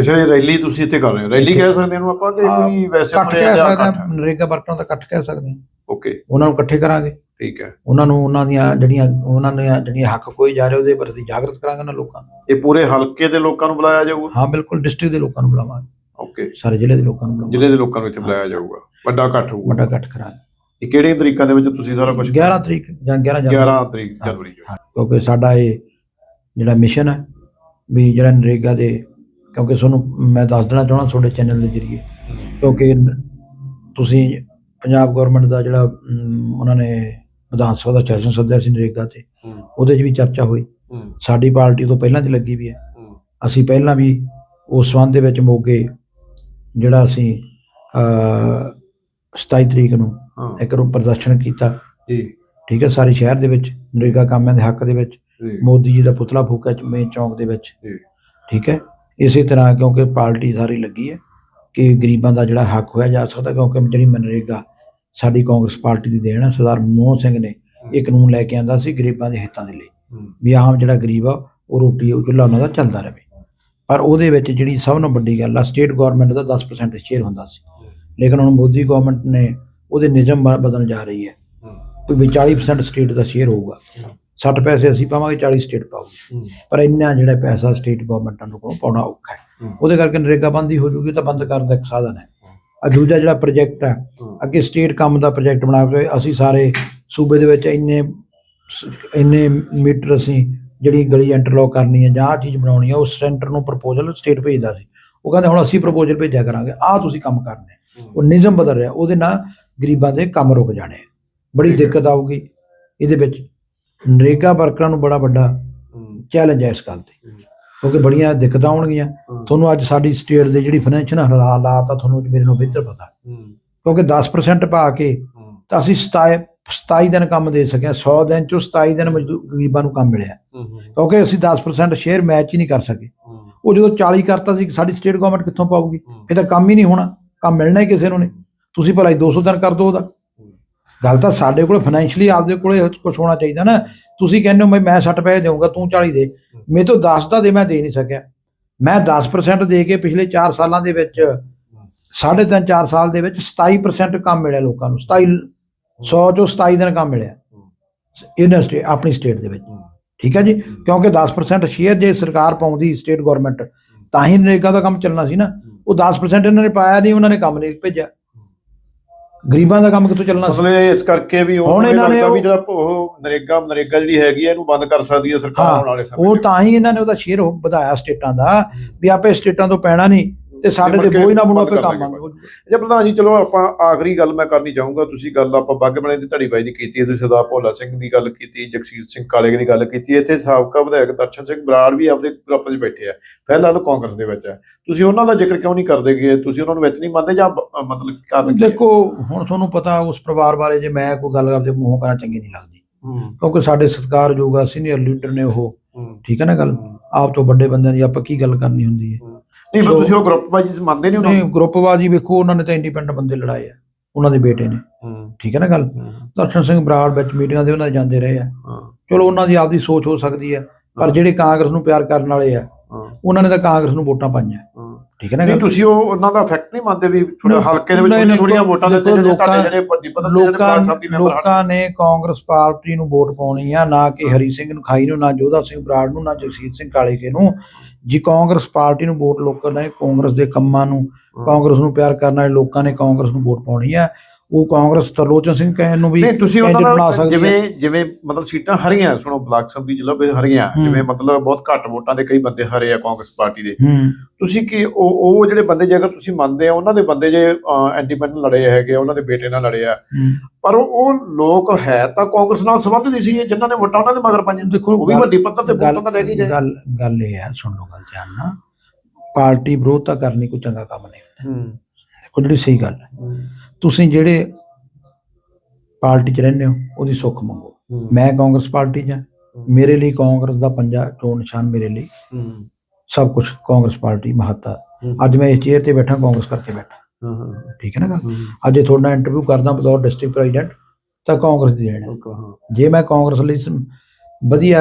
ਅੱਛਾ ਇਹ ਰੈਲੀ ਤੁਸੀਂ ਇੱਥੇ ਕਰ ਰਹੇ ਹੋ। ਰੈਲੀ ਕਹਿ ਸਕਦੇ ਇਹਨੂੰ ਆਪਾਂ ਕਿ ਵੈਸੇ ਤੁਰਿਆ ਕਹਿ ਸਕਦੇ ਨਰੇਗਾ ਵਰਕਰਾਂ ਦਾ ਇਕੱਠ ਕਹਿ ਸਕਦੇ ਓਕੇ ਉਹਨਾਂ ਨੂੰ ਇਕੱਠੇ ਕਰਾਂਗੇ। ਠੀਕ ਹੈ। ਉਹਨਾਂ ਨੂੰ ਉਹਨਾਂ ਦੀਆਂ ਜਿਹੜੀਆਂ ਉਹਨਾਂ ਦੀਆਂ ਜਿਹੜੀਆਂ ਹੱਕ ਕੋਈ ਜਾ ਰਹੇ ਉਹਦੇ ਪ੍ਰਤੀ ਜਾਗਰਤ ਕਰਾਂਗੇ ਨਾ ਲੋਕਾਂ ਨੂੰ। ਇਹ ਪੂਰੇ ਹਲਕੇ ਦੇ ਲੋਕਾਂ ਨੂੰ ਬੁਲਾਇਆ ਜਾਊਗਾ? ਹਾਂ ਬਿਲਕੁਲ ਡਿਸਟ੍ਰਿਕਟ ਦੇ ਲੋਕਾਂ ਨੂੰ ਬੁਲਾਵਾਂਗੇ। ਓਕੇ ਸਾਰੇ ਜ਼ਿਲ੍ਹੇ ਦੇ ਲੋਕਾਂ ਨੂੰ ਜ਼ਿਲ੍ਹੇ ਦੇ ਲੋਕਾਂ ਨੂੰ ਇੱਥੇ ਬੁਲਾਇਆ ਜਾਊਗਾ। ਵੱਡਾ ਇਕੱਠ ਹੋਊਗਾ। ਵੱਡਾ ਇਕੱਠ ਕਰਾਂਗੇ। ਇਹ ਕਿਹੜੇ ਤਰੀਕਾਂ ਦੇ ਵਿੱਚ ਤੁਸੀਂ ਸਾਰਾ ਕੁਝ 11 ਤਰੀਕ ਜਾਂ 11 ਜਨਵਰੀ। 11 ਤਰੀਕ ਜਨਵਰੀ ਹਾਂ, ਕਿਉਂਕਿ ਸਾਡਾ ਇਹ ਜਿਹੜਾ ਮਿਸ਼ਨ ਹੈ ਵੀ ਜਿਹੜਾ ਨਰੇਗਾ ਦੇ ਕਿਉਂਕਿ ਤੁਹਾਨੂੰ ਮੈਂ ਦੱਸ ਦੇਣਾ ਚਾਹਣਾ ਤੁਹਾਡੇ ਚੈਨਲ ਦੇ ਜ਼ਰੀਏ। ਕਿਉਂਕਿ ਨ- ਤੁਸੀਂ ਪੰਜਾਬ ਗਵਰਨਮੈਂਟ ਦਾ ਜਿਹੜਾ ਅਮ, ਉਹਨਾਂ ਨੇ ਵਿਧਾਨ ਸਭਾ ਦਾ ਸੈਸ਼ਨ ਸੱਦਿਆ ਸੀ ਨਰੇਗਾ ਤੇ। ਹੂੰ। ਉਹਦੇ 'ਚ ਵੀ ਚਰਚਾ ਹੋਈ। ਹੂੰ। ਸਾਡੀ ਪਾਰਟੀ ਤੋਂ ਪਹਿਲਾਂ ਦੀ ਲੱਗੀ ਵੀ ਹੈ। ਹੂੰ। ਅਸੀਂ ਪਹਿਲਾਂ ਵੀ ਉਸ ਸੰਬੰਧ ਦੇ ਵਿੱਚ ਮੋਗੇ ਜਿਹੜਾ ਅਸੀਂ ਅ 27 ਤਰੀਕ ਨੂੰ ਇੱਕ ਰੋ ਪ੍ਰਦਰਸ਼ਨ ਕੀਤਾ। ਜੀ। ਠੀਕ ਹੈ ਸਾਰੇ ਸ਼ਹਿਰ ਦੇ ਵਿੱਚ ਨਰੇਗਾ ਕਾਮਿਆਂ ਦੇ ਹੱਕ ਦੇ ਵਿੱਚ ਮੋਦੀ ਜੀ ਦਾ ਪੁਤਲਾ ਫੂਕਿਆ ਚ- ਮੇਨ ਚੌਂਕ ਦੇ ਵਿੱਚ। ਠੀਕ ਹੈ ਇਸੇ ਤਰ੍ਹਾਂ ਕਿਉਂਕਿ ਪਾਰਟੀ ਸਾਰੀ ਲੱਗੀ ਹੈ ਕਿ ਗਰੀਬਾਂ ਦਾ ਜਿਹੜਾ ਹੱਕ ਹੋਇਆ ਜਾ ਸਕਦਾ ਕਿਉਂਕਿ ਜਿਹੜੀ ਮਨਰੇਗਾ ਸਾਡੀ ਕਾਂਗਰਸ ਪਾਰਟੀ ਦੀ ਦੇਣ ਹੈ ਸਰਦਾਰ ਮਨਮੋਹਨ ਸਿੰਘ ਨੇ ਇਹ ਕਾਨੂੰਨ ਲੈ ਕੇ ਆਂਦਾ ਸੀ ਗਰੀਬਾਂ ਦੇ ਹਿੱਤਾਂ ਦੇ ਲਈ। ਵੀ ਆਮ ਜਿਹੜਾ ਗਰੀਬ ਆ ਉਹ ਰੋਟੀ ਉਹ ਚੁੱਲ੍ਹਾ ਉਹਨਾਂ ਦਾ ਚੱਲਦਾ ਰਹੇ। ਪਰ ਉਹਦੇ ਵਿੱਚ ਜਿਹੜੀ ਸਭ ਤੋਂ ਵੱਡੀ ਗੱਲ ਆ ਸਟੇਟ ਗਵਰਨਮੈਂਟ ਦਾ 10% ਸ਼ੇਅਰ ਹੁੰਦਾ ਸੀ। ਲੇਕਿਨ ਹੁਣ ਮੋਦੀ ਗਵਰਨਮੈਂਟ ਨੇ ਉਹਦੇ ਨਿਯਮ ਬਦਲਣ ਜਾ ਰਹੀ ਹੈ। ਵੀ 40% ਸਟੇਟ ਦਾ ਸ਼ੇਅਰ ਹੋਊਗਾ। 60 ਪੈਸੇ ਅਸੀਂ ਪਾਵਾਂਗੇ 40 ਸਟੇਟ ਪਾਊਗੀ। ਪਰ ਇੰਨਾ ਜਿਹੜਾ ਪੈਸਾ ਸਟੇਟ ਗਵਰਨਮੈਂਟਾਂ ਨੂੰ ਕੋਲੋਂ ਪਾਉਣਾ ਔਖਾ ਹੈ। ਉਹਦੇ ਕਰਕੇ ਨਰੇਗਾ ਬੰਦ ਹੀ ਜੂਗੀ ਤਾਂ ਬੰਦ ਕਰਨ ਦਾ ਇੱਕ ਸਾਧਨ ਹੈ। ਆ ਦੂਜਾ ਜਿਹੜਾ ਪ੍ਰੋਜੈਕਟ ਹੈ। ਅੱਗੇ ਸਟੇਟ ਕੰਮ ਦਾ ਪ੍ਰੋਜੈਕਟ ਬਣਾ ਕੇ ਅਸੀਂ ਸਾਰੇ ਸੂਬੇ ਦੇ ਵਿੱਚ ਇੰਨੇ ਇੰਨੇ ਮੀਟਰ ਅਸੀਂ ਜਿਹੜੀ ਗਲੀ ਇੰਟਰਲੌਕ ਕਰਨੀ ਹੈ ਜਾਂ ਆਹ ਚੀਜ਼ ਬਣਾਉਣੀ ਹੈ ਉਸ ਸੈਂਟਰ ਨੂੰ ਪ੍ਰਪੋਜ਼ਲ ਸਟੇਟ ਭੇਜਦਾ ਸੀ। ਉਹ ਕਹਿੰਦੇ ਹੁਣ ਅਸੀਂ ਪ੍ਰਪੋਜ਼ਲ ਭੇਜਿਆ ਕਰਾਂਗੇ ਆਹ ਤੁਸੀਂ ਕੰਮ ਕਰਨੇ ਉਹ ਨਿਯਮ ਬਦਲ ਰਿਹਾ ਉਹਦੇ ਨਾਲ ਗਰੀਬਾਂ ਦੇ ਕੰਮ ਰੁਕ ਜਾਣੇ ਆ। ਬੜੀ। ਦਿੱਕਤ ਆਊਗੀ। ਇਹਦੇ ਵਿੱਚ ਨਰੇਗਾ ਵਰਕਰਾਂ ਨੂੰ ਬੜਾ ਵੱਡਾ ਚੈਲੰਜ ਹੈ ਇਸ ਗੱਲ ਤੇ। ਕਿਉਂਕਿ ਬੜੀਆਂ ਦਿੱਕਤਾਂ ਆਉਣਗੀਆਂ। ਤੁਹਾਨੂੰ ਅੱਜ ਸਾਡੀ ਸਟੇਟ ਦੇ ਜਿਹੜੀ ਫਾਈਨੈਂਸ਼ੀਅਲ ਹਾਲਾਤ ਆ ਤੁਹਾਨੂੰ ਮੇਰੇ ਨਾਲੋਂ ਬਿਹਤਰ ਪਤਾ। ਕਿਉਂਕਿ 10% ਪਾ ਕੇ ਤਾਂ ਅਸੀਂ 27 27 ਦਿਨ ਕੰਮ ਦੇ ਸਕਿਆ 100 ਦਿਨ ਚੋਂ 27 ਦਿਨ ਗਰੀਬਾਂ ਨੂੰ ਕੰਮ ਮਿਲਿਆ। ਕਿਉਂਕਿ ਅਸੀਂ 10% ਸ਼ੇਅਰ ਮੈਚ ਹੀ ਨਹੀਂ ਕਰ ਸਕੇ। ਉਹ ਜਦੋਂ 40 ਕਰਤਾ ਸੀ ਸਾਡੀ ਸਟੇਟ ਗਵਰਨਮੈਂਟ ਕਿੱਥੋਂ ਪਾਊਗੀ? ਹੂੰ। ਫਿਰ ਤਾਂ ਕੰਮ ਹੀ ਨਹੀਂ ਹੋਣਾ। ਕੰਮ ਮਿਲਣਾ ਹੀ ਕਿਸੇ ਨੂੰ ਨਹੀਂ। ਤੁਸੀਂ ਭਲਾ ਹੀ 200 ਦਿਨ ਕਰ ਦੋ ਉਹਦਾ। ਗੱਲ ਤਾਂ ਸਾਡੇ ਕੋਲ ਫਾਈਨੈਂਸ਼ੀਅਲੀ ਆਪਦੇ ਕੋਲੇ ਕੁਝ ਹੋਣਾ ਚਾਹੀਦਾ ਨਾ। ਤੁਸੀਂ ਕਹਿੰਦੇ ਹੋ ਮੈਂ 60 ਪੈਸੇ ਦੇਵਾਂਗਾ ਤੂੰ 40 ਦੇ। ਮੇਰੇ ਤੋਂ 10 ਦਾ ਦੇ ਮੈਂ ਦੇ ਨਹੀਂ ਸਕਿਆ। ਮੈਂ 10% ਦੇ ਕੇ ਪਿਛਲੇ 4 ਸਾਲਾਂ ਦੇ ਵਿੱਚ ਸਾਢੇ ਤਿੰਨ 4 ਸਾਲ ਦੇ ਵਿੱਚ 27% ਕੰਮ ਮਿਲਿਆ ਲੋਕਾਂ ਨੂੰ। 27 100 ਚੋਂ 27 ਦਿਨ ਕੰਮ ਮਿਲਿਆ। ਇਹਨਾਂ ਸਟੇ ਆਪਣੀ ਸਟੇਟ ਦੇ ਵਿੱਚ। ਠੀਕ ਹੈ ਜੀ? ਕਿਉਂਕਿ 10% ਸ਼ੇਅਰ ਜੇ ਸਰਕਾਰ ਪਾਉਂਦੀ ਸਟੇਟ ਗਵਰਨਮੈਂਟ ਤਾਂ ਹੀ ਨਰੇਗਾ ਦਾ ਕੰਮ ਚੱਲਣਾ ਸੀ ਨਾ। ਉਹ 10% ਇਹਨਾਂ ਨੇ ਪਾਇਆ ਨਹੀਂ ਉਹਨਾਂ ਨੇ ਕੰਮ ਨਹੀਂ ਭੇਜਿਆ। ਗਰੀਬਾਂ ਦਾ ਕੰਮ ਕਿੱਥੋਂ ਚੱਲਣਾ ਸੀ? ਮਸਲੇ ਇਸ ਕਰਕੇ ਵੀ ਉਹ ਹੁਣ ਇਹਨਾਂ ਨੇ ਵੀ ਜਿਹੜਾ ਉਹ ਨਰੇਗਾ ਨਰੇਗਾ ਜਿਹੜੀ ਹੈਗੀ ਹੈ ਇਹਨੂੰ ਬੰਦ ਕਰ ਸਕਦੀ ਹੈ ਸਰਕਾਰ ਆਉਣ ਵਾਲੇ ਸਮੇਂ ਉਹ। ਤਾਂ ਹੀ ਇਹਨਾਂ ਨੇ ਉਹਦਾ ਸ਼ੇਅਰ ਵਧਾਇਆ ਸਟੇਟਾਂ ਦਾ ਵੀ ਆਪੇ ਸਟੇਟਾਂ ਤੋਂ ਪੈਣਾ ਨਹੀਂ। ਤੇ ਸਾਡੇ ਤੇ ਮੁੜ ਕੇ ਬੋਝ ਨਾ ਬਣੋ ਕਰ ਕੰਮ। ਆਉਂਦਾ ਜੇ ਪ੍ਰਧਾਨ ਜੀ ਚਲੋ ਆਪਾਂ ਆਖਰੀ ਗੱਲ ਮੈਂ ਕਰਨੀ ਚਾਹੂੰਗਾ ਤੁਸੀਂ ਗੱਲ ਆਪਾਂ ਬਾਗੇ ਬਣੇ ਦੀ ਧੜੀ ਬਾਈ ਦੀ ਕੀਤੀ ਤੁਸੀਂ ਸਰਦਾਰ ਭੋਲਾ ਸਿੰਘ ਦੀ ਗੱਲ ਕੀਤੀ ਜਗਸੀਰ ਸਿੰਘ ਕਾਲੇ ਦੀ ਗੱਲ ਕੀਤੀ ਇੱਥੇ ਸਾਬਕਾ ਵਿਧਾਇਕ ਦਰਸ਼ਨ ਸਿੰਘ ਬਰਾੜ ਵੀ ਆਪਦੇ ਗਰੁੱਪ 'ਚ ਬੈਠੇ ਆ ਫਿਲਹਾਲ ਕਾਂਗਰਸ ਦੇ ਵਿੱਚ ਹੈ ਤੁਸੀਂ ਉਹਨਾਂ ਦਾ ਜ਼ਿਕਰ ਕਿਉਂ ਨਹੀਂ ਕਰਦੇਗੇ ਤੁਸੀਂ ਉਹਨਾਂ ਨੂੰ ਵਿੱਚ ਨਹੀਂ ਮੰਨਦੇ ਜਾਂ ਮਤਲਬ ਕਾਰਨ? ਦੇਖੋ ਹੁਣ ਤੁਹਾਨੂੰ ਪਤਾ ਉਸ ਪਰਿਵਾਰ ਬਾਰੇ ਜੇ ਮੈਂ ਕੋਈ ਗੱਲ ਆਪਦੇ ਮੂੰਹੋਂ ਕਰਨਾ ਚੰਗੀ ਨਹੀਂ ਲੱਗਦੀ। ਕਿਉਂਕਿ ਸਾਡੇ ਸਤਿਕਾਰਯੋਗ ਆ ਸੀਨੀਅਰ ਲੀਡਰ ਨੇ ਉਹ। ਠੀਕ ਹੈ ਨਾ ਗੱਲ? ਆਪ ਤੋਂ ਵੱਡੇ ਬੰਦਿਆਂ ਦੀ ਆਪਾਂ ਕੀ ਗੱਲ ਕਰਨੀ ਹੁੰਦੀ ਹੈ। ਨਹੀਂ ਫਿਰ ਤੁਸੀਂ ਉਹ ਗਰੁੱਪ ਵਾਈਜ਼ ਮੰਨਦੇ ਨਹੀਂ ਉਹਨਾਂ ਨਹੀਂ ਗਰੁੱਪਵਾਜੀ ਵੇਖੋ ਉਹਨਾਂ ਨੇ ਤਾਂ ਇੰਡੀਪੈਂਡੈਂਟ ਬੰਦੇ ਲੜਾਏ ਆ ਉਹਨਾਂ ਦੇ ਬੇਟੇ ਨੇ। ਨੂੰ ਠੀਕ ਹੈ ਨਾ ਗੱਲ? ਦਰਸ਼ਨ ਸਿੰਘ ਬਰਾੜ ਵਿੱਚ ਮੀਟਿੰਗਾਂ ਦੇ ਉਹਨਾਂ ਦੇ ਜਾਂਦੇ ਰਹੇ ਆ। ਚਲੋ ਉਹਨਾਂ ਦੀ ਆਪਦੀ ਸੋਚ ਹੋ ਸਕਦੀ ਹੈ ਪਰ ਜਿਹੜੇ ਕਾਂਗਰਸ ਨੂੰ ਪਿਆਰ ਕਰਨ ਵਾਲੇ ਆ ਉਹਨਾਂ ਨੇ ਤਾਂ ਕਾਂਗਰਸ ਨੂੰ ਵੋਟਾਂ ਪਾਈਆਂ। ਠੀਕ ਹੈ ਨਾ ਨਹੀਂ ਤੁਸੀਂ ਉਹ ਉਹਨਾਂ ਦਾ ਫੈਕਟ ਨਹੀਂ ਮੰਨਦੇ ਵੀ ਥੋੜੇ ਹਲਕੇ ਦੇ ਵਿੱਚ ਥੋੜੀਆਂ ਵੋਟਾਂ ਦੇ ਜਿਹੜੇ ਲੋਕਾਂ- ਤੁਹਾਡੇ ਜਿਹੜੇ ਜਿਹੜੇ ਲੋਕਾਂ ਲੋਕਾਂ ਨੇ ਕਾਂਗਰਸ ਪਾਰਟੀ ਨੂੰ ਵੋਟ ਪਾਉਣੀ ਆ ਨਾ ਕਿ ਹਰੀ ਸਿੰਘ ਨੂੰ ਖਾਈ ਨੂੰ ਨਾ ਜੋਧਾ ਸਿੰਘ ਬਰਾੜ ਨੂੰ ਨਾ ਜਗਸੀਰ ਸਿੰਘ ਕਾਲੇਕੇ ਨੂੰ। ਜੀ ਕਾਂਗਰਸ ਪਾਰਟੀ ਨੂੰ ਵੋਟ ਲੋਕਾਂ ਨੇ ਕਾਂਗਰਸ ਦੇ ਕੰਮਾਂ ਨੂੰ ਕਾਂਗਰਸ ਨੂੰ ਪਿਆਰ ਕਰਨ ਵਾਲੇ ਲੋਕਾਂ ਨੇ ਕਾਂਗਰਸ ਨੂੰ ਵੋਟ ਪਾਉਣੀ ਆ ਉਹ ਕਾਂਗਰਸ ਤਰਲੋਚਨ ਸਿੰਘ ਕਹਿਣ ਨੂੰ ਵੀ ਨਹੀਂ ਤੁਸੀਂ ਉਹਨਾਂ ਨਾਲ। ਜਿਵੇਂ ਜਿਵੇਂ ਮਤਲਬ ਸੀਟਾਂ ਹਰੀਆਂ ਸੁਣੋ ਬਲਾਕ ਸੰਮਤੀ ਜ਼ਿਲ੍ਹਾ ਵਿੱਚ ਹਰੀਆਂ। ਜਿਵੇਂ ਮਤਲਬ ਬਹੁਤ ਘੱਟ ਵੋਟਾਂ ਦੇ ਕਈ ਬੰਦੇ ਹਰੇ ਆ ਕਾਂਗਰਸ ਪਾਰਟੀ ਦੇ। ਤੁਸੀਂ ਕੀ ਉਹ ਉਹ ਜਿਹੜੇ ਬੰਦੇ ਜੇ ਅਗਰ ਤੁਸੀਂ ਮੰਨਦੇ ਆ ਉਹਨਾਂ ਦੇ ਬੰਦੇ ਜੇ ਇੰਡੀਪੈਂਡੈਂਟ ਲੜੇ ਹੈਗੇ ਉਹਨਾਂ ਦੇ ਬੇਟੇ ਨਾਲ ਲੜੇ ਆ। ਪਰ ਉਹ ਲੋਕ ਹੈ ਤਾਂ ਕਾਂਗਰਸ ਨਾਲ ਸੰਬੰਧਿਤ ਸੀ ਜਿਨ੍ਹਾਂ ਨੇ ਵੋਟਾਂ ਉਹਨਾਂ ਦੇ ਮਗਰ ਪਾਈਆਂ। ਦੇਖੋ ਉਹ ਵੀ ਵੱਡੀ ਪੱਧਰ ਤੇ ਵੋਟਾਂ ਤਾਂ ਲੈ ਕੇ ਗਏ। ਗੱਲ ਗੱਲ ਇਹ ਹੈ ਸੁਣ ਲਓ ਗੱਲ ਧਿਆਨ ਨਾਲ। ਪਾਰਟੀ ਵਿਰੋਧਤਾ ਕਰਨੀ ਕੋਈ ਚੰਗਾ ਕੰਮ ਨਹੀਂ। ਹੂੰ। ਦੇਖੋ ਜਿਹੜੀ ਸਹੀ ਗੱਲ ਹੈ। ਤੁਸੀਂ ਜਿਹੜੇ ਪਾਰਟੀ 'ਚ ਰਹਿੰਦੇ ਹੋ ਉਹਦੀ ਸੁੱਖ ਮੰਗੋ। ਮੈਂ ਕਾਂਗਰਸ ਪਾਰਟੀ 'ਚ ਹਾਂ। ਮੇਰੇ ਲਈ ਕਾਂਗਰਸ ਦਾ ਪੰਜਾ ਚੋਣ ਨਿਸ਼ਾਨ ਮੇਰੇ ਲਈ। ਸਭ ਕੁਝ ਕਾਂਗਰਸ ਪਾਰਟੀ ਮਹੱਤਤਾ। ਹੂੰ। ਅੱਜ ਮੈਂ ਇਸ ਚੇਅਰ ਤੇ ਬੈਠਾ ਕਾਂਗਰਸ ਕਰਕੇ ਬੈਠਾ। ਠੀਕ ਹੈ ਨਾ ਅੱਜ ਇਹ ਤੁਹਾਡਾ ਇੰਟਰਵਿਊ ਕਰਦਾ ਬਤੌਰ ਡਿਸਟ੍ਰਿਕਟ ਪ੍ਰੈਜ਼ੀਡੈਂਟ ਤਾਂ ਕਾਂਗਰਸ ਦੀ ਕਹਾਂ ਜੇ ਮੈਂ ਕਾਂਗਰਸ ਲਈ ਵਧੀਆ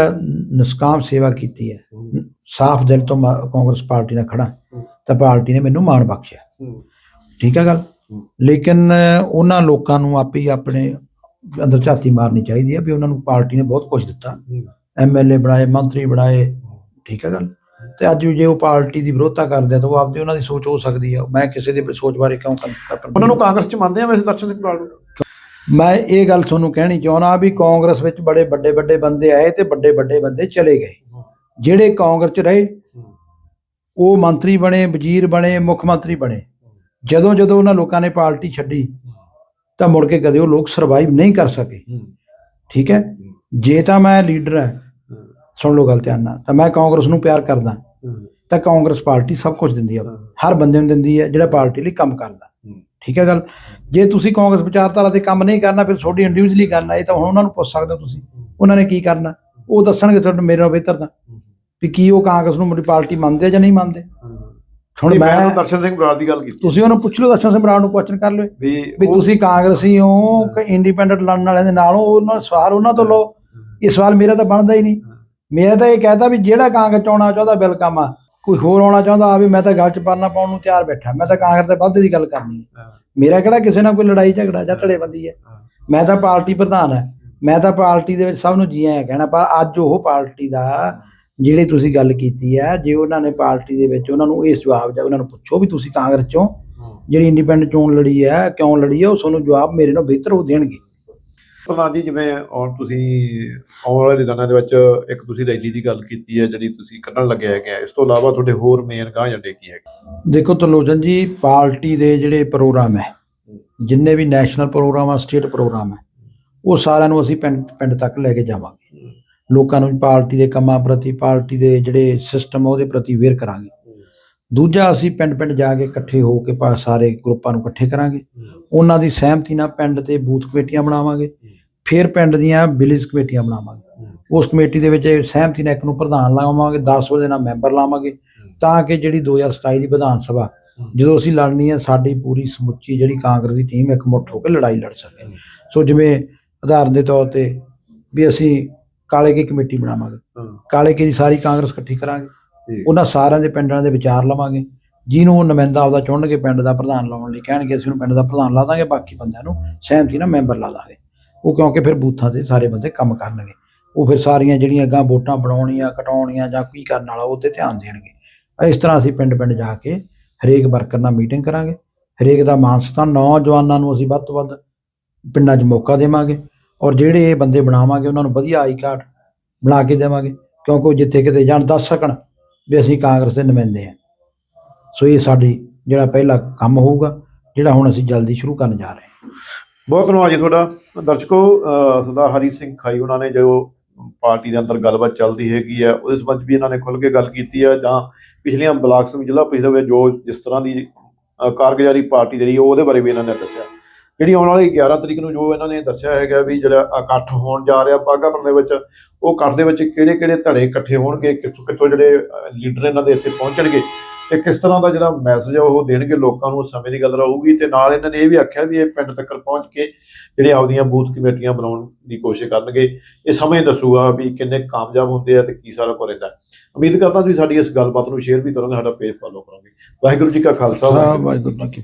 ਨਿਸਕਾਮ ਸੇਵਾ ਕੀਤੀ ਹੈ ਸਾਫ਼ ਦਿਲ ਤੋਂ ਕਾਂਗਰਸ ਪਾਰਟੀ ਨਾਲ ਖੜਾ ਤਾਂ ਪਾਰਟੀ ਨੇ ਮੈਨੂੰ ਮਾਣ ਬਖਸ਼ਿਆ। ਠੀਕ ਹੈ ਗੱਲ। ਲੇਕਿਨ ਉਹਨਾਂ ਲੋਕਾਂ ਨੂੰ ਆਪੇ ਹੀ ਆਪਣੇ ਅੰਦਰ ਝਾਤੀ ਮਾਰਨੀ ਚਾਹੀਦੀ ਹੈ ਵੀ ਉਹਨਾਂ ਨੂੰ ਪਾਰਟੀ ਨੇ ਬਹੁਤ ਕੁਝ ਦਿੱਤਾ। ਐਮਐਲਏ ਬਣਾਏ ਮੰਤਰੀ ਬਣਾਏ ਠੀਕ ਹੈ ਗੱਲ? ਤੇ ਅੱਜ ਜੇ ਉਹ ਪਾਰਟੀ ਦੀ ਵਿਰੋਧਤਾ ਕਰਦੇ ਆ ਤਾਂ ਉਹ ਆਪਦੀ ਉਹਨਾਂ ਦੀ ਸੋਚ ਹੋ ਸਕਦੀ ਹੈ ਮੈਂ ਕਿਸੇ ਦੀ ਸੋਚ ਬਾਰੇ ਕਿਉਂ ਕਰ ਕਰ- ਉਹਨਾਂ ਨੂੰ ਕਾਂਗਰਸ ਚ ਮੰਨਦੇ ਆ ਵੈਸੇ ਦਰਸ਼ਨ ਸਿੰਘ ਬਰਾੜ ਨੂੰ? ਮੈਂ ਇਹ ਗੱਲ ਤੁਹਾਨੂੰ ਕਹਿਣੀ ਚਾਹੁੰਦਾ ਵੀ ਕਾਂਗਰਸ ਵਿੱਚ ਬੜੇ ਵੱਡੇ ਵੱਡੇ ਬੰਦੇ ਆਏ ਤੇ ਵੱਡੇ ਵੱਡੇ ਬੰਦੇ ਚਲੇ ਗਏ। ਜਿਹੜੇ ਕਾਂਗਰਸ 'ਚ ਰਹੇ ਉਹ ਮੰਤਰੀ ਬਣੇ ਵਜ਼ੀਰ ਬਣੇ ਮੁੱਖ ਮੰਤਰੀ ਬਣੇ। ਜਦੋਂ ਜਦੋਂ ਉਹਨਾਂ ਲੋਕਾਂ ਨੇ ਪਾਰਟੀ ਛੱਡੀ ਤਾਂ ਮੁੜ ਕੇ ਕਦੇ ਉਹ ਲੋਕ ਸਰਵਾਈਵ ਨਹੀਂ ਕਰ ਸਕੇ। ਠੀਕ ਹੈ? ਜੇ ਤਾਂ ਮੈਂ ਲੀਡਰ ਹਾਂ ਸੁਣ ਲਓ ਗੱਲ ਧਿਆਨ ਨਾਲ ਤਾਂ ਮੈਂ ਕਾਂਗਰਸ ਨੂੰ ਪਿਆਰ ਕਰਦਾ। ਤਾਂ ਕਾਂਗਰਸ ਪਾਰਟੀ ਸਭ ਕੁਝ ਦਿੰਦੀ ਆ। ਹਰ ਬੰਦੇ ਨੂੰ ਦਿੰਦੀ ਹੈ ਜਿਹੜਾ ਪਾਰਟੀ ਲਈ ਕੰਮ ਕਰਦਾ। ਠੀਕ ਹੈ ਗੱਲ? ਜੇ ਤੁਸੀਂ ਕਾਂਗਰਸ ਵਿਚਾਰਧਾਰਾ ਤੇ ਕੰਮ ਨਹੀਂ ਕਰਨਾ ਫਿਰ ਤੁਹਾਡੀ ਇੰਡੀਵਿਜੂਅਲੀ ਕਰਨਾ। ਇਹ ਤਾਂ ਹੁਣ ਉਹਨਾਂ ਨੂੰ ਪੁੱਛ ਸਕਦੇ ਹੋ ਤੁਸੀਂ ਉਹਨਾਂ ਨੇ ਕੀ ਕਰਨਾ? ਉਹ ਦੱਸਣਗੇ ਤੁਹਾਨੂੰ ਮੇਰੇ ਨਾਲੋਂ ਬਿਹਤਰ ਤਾਂ ਵੀ ਕੀ ਉਹ ਕਾਂਗਰਸ ਨੂੰ ਮੇਰੀ ਪਾਰਟੀ ਮੰਨਦੇ ਜਾਂ ਨਹੀਂ ਮੰਨਦੇ? ਹੁਣ ਮੈਂ ਦਰਸ਼ਨ ਸਿੰਘ ਬਰਾੜ ਦੀ ਗੱਲ ਕੀਤੀ। ਤੁਸੀਂ ਉਹਨੂੰ ਪੁੱਛ ਲਓ ਦਰਸ਼ਨ ਸਿੰਘ ਬਰਾੜ ਨੂੰ ਕੁਐਸਚਨ ਕਰ ਲਓ। ਵੀ ਤੁਸੀਂ ਕਾਂਗਰਸੀ ਹੋ ਕਿ ਇੰਡੀਪੈਂਡੈਂਟ ਲੜਨ ਵਾਲਿਆਂ ਦੇ ਨਾਲੋਂ ਉਹਨਾਂ ਸਵਾਲ ਉਹਨਾਂ ਤੋਂ ਲਓ। ਇਹ ਸਵਾਲ ਮੇਰਾ ਤਾਂ ਬਣਦਾ ਹੀ ਨਹੀਂ। ਮੇਰਾ ਤਾਂ ਇਹ ਕਹਤਾ ਵੀ ਜਿਹੜਾ ਕਾਂਗਰਸ ਚ ਆਉਣਾ ਚਾਹੁੰਦਾ ਵੈਲਕਮ ਆ। ਕੋਈ ਹੋਰ ਆਉਣਾ ਚਾਹੁੰਦਾ ਆ ਵੀ ਮੈਂ ਤਾਂ ਗੱਲ ਚ ਪਾਣਾ ਪਾਉਣ ਨੂੰ ਤਿਆਰ ਬੈਠਾ। ਮੈਂ ਤਾਂ ਕਾਂਗਰਸ ਦੇ ਵਾਧੇ ਦੀ ਗੱਲ ਕਰਨੀ ਹੈ। ਹਾਂ, ਮੇਰਾ ਕਿਹੜਾ ਕਿਸੇ ਨਾਲ ਕੋਈ ਲੜਾਈ ਝਗੜਾ ਜਾਂ ਧੜੇਬੰਦੀ ਹੈ? ਹਾਂ, ਮੈਂ ਤਾਂ ਪਾਰਟੀ ਪ੍ਰਧਾਨ ਹੈ। ਮੈਂ ਤਾਂ ਪਾਰਟੀ ਦੇ ਵਿੱਚ ਸਭ ਨੂੰ ਜੀ ਆਇਆਂ ਕਹਿਣਾ ਪਰ ਅੱਜ ਉਹ ਪਾਰਟੀ ਦਾ ਜਿਹੜੀ ਤੁਸੀਂ ਗੱਲ ਕੀਤੀ ਹੈ ਜੇ ਉਹਨਾਂ ਨੇ ਪਾਰਟੀ ਦੇ ਵਿੱਚ ਉਹਨਾਂ ਨੂੰ ਇਹ ਜਵਾਬ ਜਾਂ ਉਹਨਾਂ ਨੂੰ ਪੁੱਛੋ ਵੀ ਤੁਸੀਂ ਕਾਂਗਰਸ ਚੋਂ। ਜਿਹੜੀ ਇੰਡੀਪੈਂਡੈਂਟ ਚੋਣ ਲੜੀ ਹੈ ਕਿਉਂ ਲੜੀ ਹੈ ਉਹ ਤੁਹਾਨੂੰ ਜਵਾਬ ਮੇਰੇ ਨਾਲੋਂ ਬਿਹਤਰ ਉਹ ਦੇਣਗੇ। ਪ੍ਰਧਾਨ ਜੀ ਜਿਵੇਂ ਔਰ ਤੁਸੀਂ ਆਉਣ ਵਾਲੇ ਦਿਨਾਂ ਦੇ ਵਿੱਚ ਇੱਕ ਤੁਸੀਂ ਰੈਲੀ ਦੀ ਗੱਲ ਕੀਤੀ ਹੈ ਜਿਹੜੀ ਤੁਸੀਂ ਕੱਢਣ ਲੱਗੇ ਹੈਗੇ ਆ ਇਸ ਤੋਂ ਇਲਾਵਾ ਤੁਹਾਡੇ ਹੋਰ ਮੇਨ ਗਾਂ ਏਜੰਡੇ ਕੀ ਹੈਗੇ? ਦੇਖੋ ਤਰਲੋਚਨ ਜੀ ਪਾਰਟੀ ਦੇ ਜਿਹੜੇ ਪ੍ਰੋਗਰਾਮ ਹੈ ਜਿੰਨੇ ਵੀ ਨੈਸ਼ਨਲ ਪ੍ਰੋਗਰਾਮ ਆ ਸਟੇਟ ਪ੍ਰੋਗਰਾਮ ਹੈ ਉਹ ਸਾਰਿਆਂ ਨੂੰ ਅਸੀਂ ਪਿੰਡ ਪਿੰਡ ਤੱਕ ਲੈ ਕੇ ਜਾਵਾਂਗੇ। ਲੋਕਾਂ ਨੂੰ ਪਾਰਟੀ ਦੇ ਕੰਮਾਂ ਪ੍ਰਤੀ, ਪਾਰਟੀ ਦੇ ਜਿਹੜੇ ਸਿਸਟਮ ਉਹਦੇ ਪ੍ਰਤੀ ਵੇਅਰ ਕਰਾਂਗੇ। ਦੂਜਾ ਅਸੀਂ ਪਿੰਡ ਪਿੰਡ ਜਾ ਕੇ ਇਕੱਠੇ ਹੋ ਕੇ ਪਾ ਸਾਰੇ ਗਰੁੱਪਾਂ ਨੂੰ ਇਕੱਠੇ ਕਰਾਂਗੇ। ਉਹਨਾਂ ਦੀ ਸਹਿਮਤੀ ਨਾਲ ਪਿੰਡ ਤੇ ਬੂਥ ਕਮੇਟੀਆਂ ਬਣਾਵਾਂਗੇ। ਫਿਰ ਪਿੰਡ ਦੀਆਂ ਵਿਲੇਜ ਕਮੇਟੀਆਂ ਬਣਾਵਾਂਗੇ। ਉਸ ਕਮੇਟੀ ਦੇ ਵਿੱਚ ਸਹਿਮਤੀ ਨਾਲ ਇੱਕ ਨੂੰ ਪ੍ਰਧਾਨ ਲਾਵਾਂਗੇ 10 ਉਹਦੇ ਨਾਲ ਮੈਂਬਰ ਲਾਵਾਂਗੇ। ਤਾਂ ਕਿ ਜਿਹੜੀ 2027 ਦੀ ਵਿਧਾਨ ਸਭਾ, ਜਦੋਂ ਅਸੀਂ ਲੜਨੀ ਹੈ ਸਾਡੀ ਪੂਰੀ ਸਮੁੱਚੀ ਜਿਹੜੀ ਕਾਂਗਰਸ ਦੀ ਟੀਮ ਇੱਕ ਮੁੱਠ ਹੋ ਕੇ ਲੜਾਈ ਲੜ ਸਕੇ। ਸੋ ਜਿਵੇਂ ਉਦਾਹਰਨ ਦੇ ਤੌਰ ਤੇ ਵੀ ਅਸੀਂ ਕਾਲੇ ਕੀ ਕਮੇਟੀ ਬਣਾਵਾਂਗੇ। ਕਾਲੇ ਕੀ ਦੀ ਸਾਰੀ ਕਾਂਗਰਸ ਇਕੱਠੀ ਕਰਾਂਗੇ। ਉਹਨਾਂ ਸਾਰਿਆਂ ਦੇ ਪਿੰਡਾਂ ਦੇ ਵਿਚਾਰ ਲਵਾਂਗੇ। ਜਿਹਨੂੰ ਉਹ ਨੁਮਾਇੰਦਾ ਆਪਦਾ ਚੁਣਨਗੇ ਪਿੰਡ ਦਾ ਪ੍ਰਧਾਨ ਲਾਉਣ ਲਈ ਕਹਿਣਗੇ ਅਸੀਂ ਉਹਨੂੰ ਪਿੰਡ ਦਾ ਪ੍ਰਧਾਨ ਲਾ ਦਾਂਗੇ ਬਾਕੀ ਬੰਦਿਆਂ ਨੂੰ ਸਹਿਮਤੀ ਨਾਲ ਮੈਂਬਰ ਲਾ ਦਾਂਗੇ। ਉਹ ਕਿਉਂਕਿ ਫਿਰ ਬੂਥਾਂ ਤੇ ਸਾਰੇ ਬੰਦੇ ਕੰਮ ਕਰਨਗੇ। ਉਹ ਫਿਰ ਸਾਰੀਆਂ ਜਿਹੜੀਆਂ ਅੱਗਾਂ ਵੋਟਾਂ ਬਣਾਉਣੀਆਂ ਕਟਾਉਣੀਆਂ ਜਾਂ ਕੀ ਕਰਨ ਵਾਲਾ ਉਹ ਤੇ ਧਿਆਨ ਦੇਣਗੇ। ਇਸ ਤਰ੍ਹਾਂ ਅਸੀਂ ਪਿੰਡ ਪਿੰਡ ਜਾ ਕੇ ਹਰੇਕ ਵਰਕਰ ਨਾਲ ਮੀਟਿੰਗ ਕਰਾਂਗੇ। ਹਰੇਕ ਦਾ ਮਾਨ ਸਨਮਾਨ ਨੌਜਵਾਨਾਂ ਨੂੰ ਅਸੀਂ ਵੱਧ ਤੋਂ ਵੱਧ ਪਿੰਡਾਂ 'ਚ ਮੌਕਾ ਦੇਵਾਂਗੇ। ਔਰ ਜਿਹੜੇ ਇਹ ਬੰਦੇ ਬਣਾਵਾਂਗੇ, ਉਹਨਾਂ ਨੂੰ ਵਧੀਆ ਆਈ ਕਾਰਡ ਬਣਾ ਕੇ ਦੇਵਾਂਗੇ। ਕਿਉਂਕਿ ਉਹ ਜਿੱਥੇ ਕਿਤੇ ਜਾਣ ਦੱਸ ਸਕਣ ਵੀ ਅਸੀਂ ਕਾਂਗਰਸ ਦੇ ਨੁਮਾਇੰਦੇ ਹਾਂ। ਸੋ ਇਹ ਸਾਡੀ ਜਿਹੜਾ ਪਹਿਲਾ ਕੰਮ ਹੋਊਗਾ, ਜਿਹੜਾ ਹੁਣ ਅਸੀਂ ਜਲਦੀ ਸ਼ੁਰੂ ਕਰਨ ਜਾ ਰਹੇ ਹਾਂ। ਬਹੁਤ ਧੰਨਵਾਦ ਜੀ ਤੁਹਾਡਾ। ਦਰਸ਼ਕੋ ਸਰਦਾਰ ਹਰੀ ਸਿੰਘ ਖਾਈ ਉਹਨਾਂ ਨੇ ਜੋ ਪਾਰਟੀ ਦੇ ਅੰਦਰ ਗੱਲਬਾਤ ਚੱਲਦੀ ਹੈਗੀ ਹੈ, ਉਹਦੇ ਸੰਬੰਧ ਵੀ ਇਹਨਾਂ ਨੇ ਖੁੱਲ੍ਹ ਕੇ ਗੱਲ ਕੀਤੀ ਹੈ ਜਾਂ ਪਿਛਲੀਆਂ ਬਲਾਕ ਸਮਿਤੀ ਜ਼ਿਲ੍ਹਾ ਪ੍ਰੀਸ਼ਦ ਵਿੱਚ ਜੋ ਜਿਸ ਤਰ੍ਹਾਂ ਦੀ ਕਾਰਗੁਜ਼ਾਰੀ ਪਾਰਟੀ ਦੀ ਰਹੀ ਉਹਦੇ ਬਾਰੇ ਵੀ ਇਹਨਾਂ ਨੇ ਦੱਸਿਆ। ਜਿਹੜੀ ਆਉਣ ਵਾਲੀ 11 ਤਰੀਕ ਨੂੰ ਜੋ ਇਹਨਾਂ ਨੇ ਦੱਸਿਆ ਹੈਗਾ ਵੀ ਜਿਹੜਾ ਇਕੱਠ ਹੋਣ ਜਾ ਰਿਹਾ ਬਾਗਾਪੁਰ ਦੇ ਵਿੱਚ, ਉਹ ਇਕੱਠ ਦੇ ਵਿੱਚ ਕਿਹੜੇ ਕਿਹੜੇ ਧੜੇ ਇਕੱਠੇ ਹੋਣਗੇ, ਕਿੱਥੋਂ ਕਿੱਥੋਂ ਜਿਹੜੇ ਲੀਡਰ ਇਹਨਾਂ ਦੇ ਇੱਥੇ ਪਹੁੰਚਣਗੇ ਤੇ ਕਿਸ ਤਰ੍ਹਾਂ ਦਾ ਜਿਹੜਾ ਮੈਸੇਜ ਆ ਉਹ ਦੇਣਗੇ ਲੋਕਾਂ ਨੂੰ ਸਮੇਂ ਦੀ ਗੱਲ ਰਹੂਗੀ ਤੇ ਨਾਲ ਇਹਨਾਂ ਨੇ ਇਹ ਵੀ ਆਖਿਆ ਵੀ ਇਹ ਪਿੰਡ ਤੱਕ ਪਹੁੰਚ ਕੇ ਜਿਹੜੇ ਆਪਦੀਆਂ ਬੂਥ ਕਮੇਟੀਆਂ ਬਣਾਉਣ ਦੀ ਕੋਸ਼ਿਸ਼ ਕਰਨਗੇ, ਇਹ ਸਮੇਂ ਦੱਸੂਗਾ ਵੀ ਕਿੰਨੇ ਕਾਮਯਾਬ ਹੁੰਦੇ ਆ ਤੇ ਕੀ ਸਾਰਾ ਕੁਝ ਉਮੀਦ ਕਰਦਾ ਤੁਸੀਂ ਸਾਡੀ ਇਸ ਗੱਲਬਾਤ ਨੂੰ ਸ਼ੇਅਰ ਵੀ ਕਰੋਗੇ, ਸਾਡਾ ਪੇਜ ਫੋਲੋ ਕਰੋਗੇ। ਵਾਹਿਗੁਰੂ ਜੀ ਕਾ ਖਾਲਸਾ, ਵਾਹਿਗੁਰੂ ਜੀ ਕੀ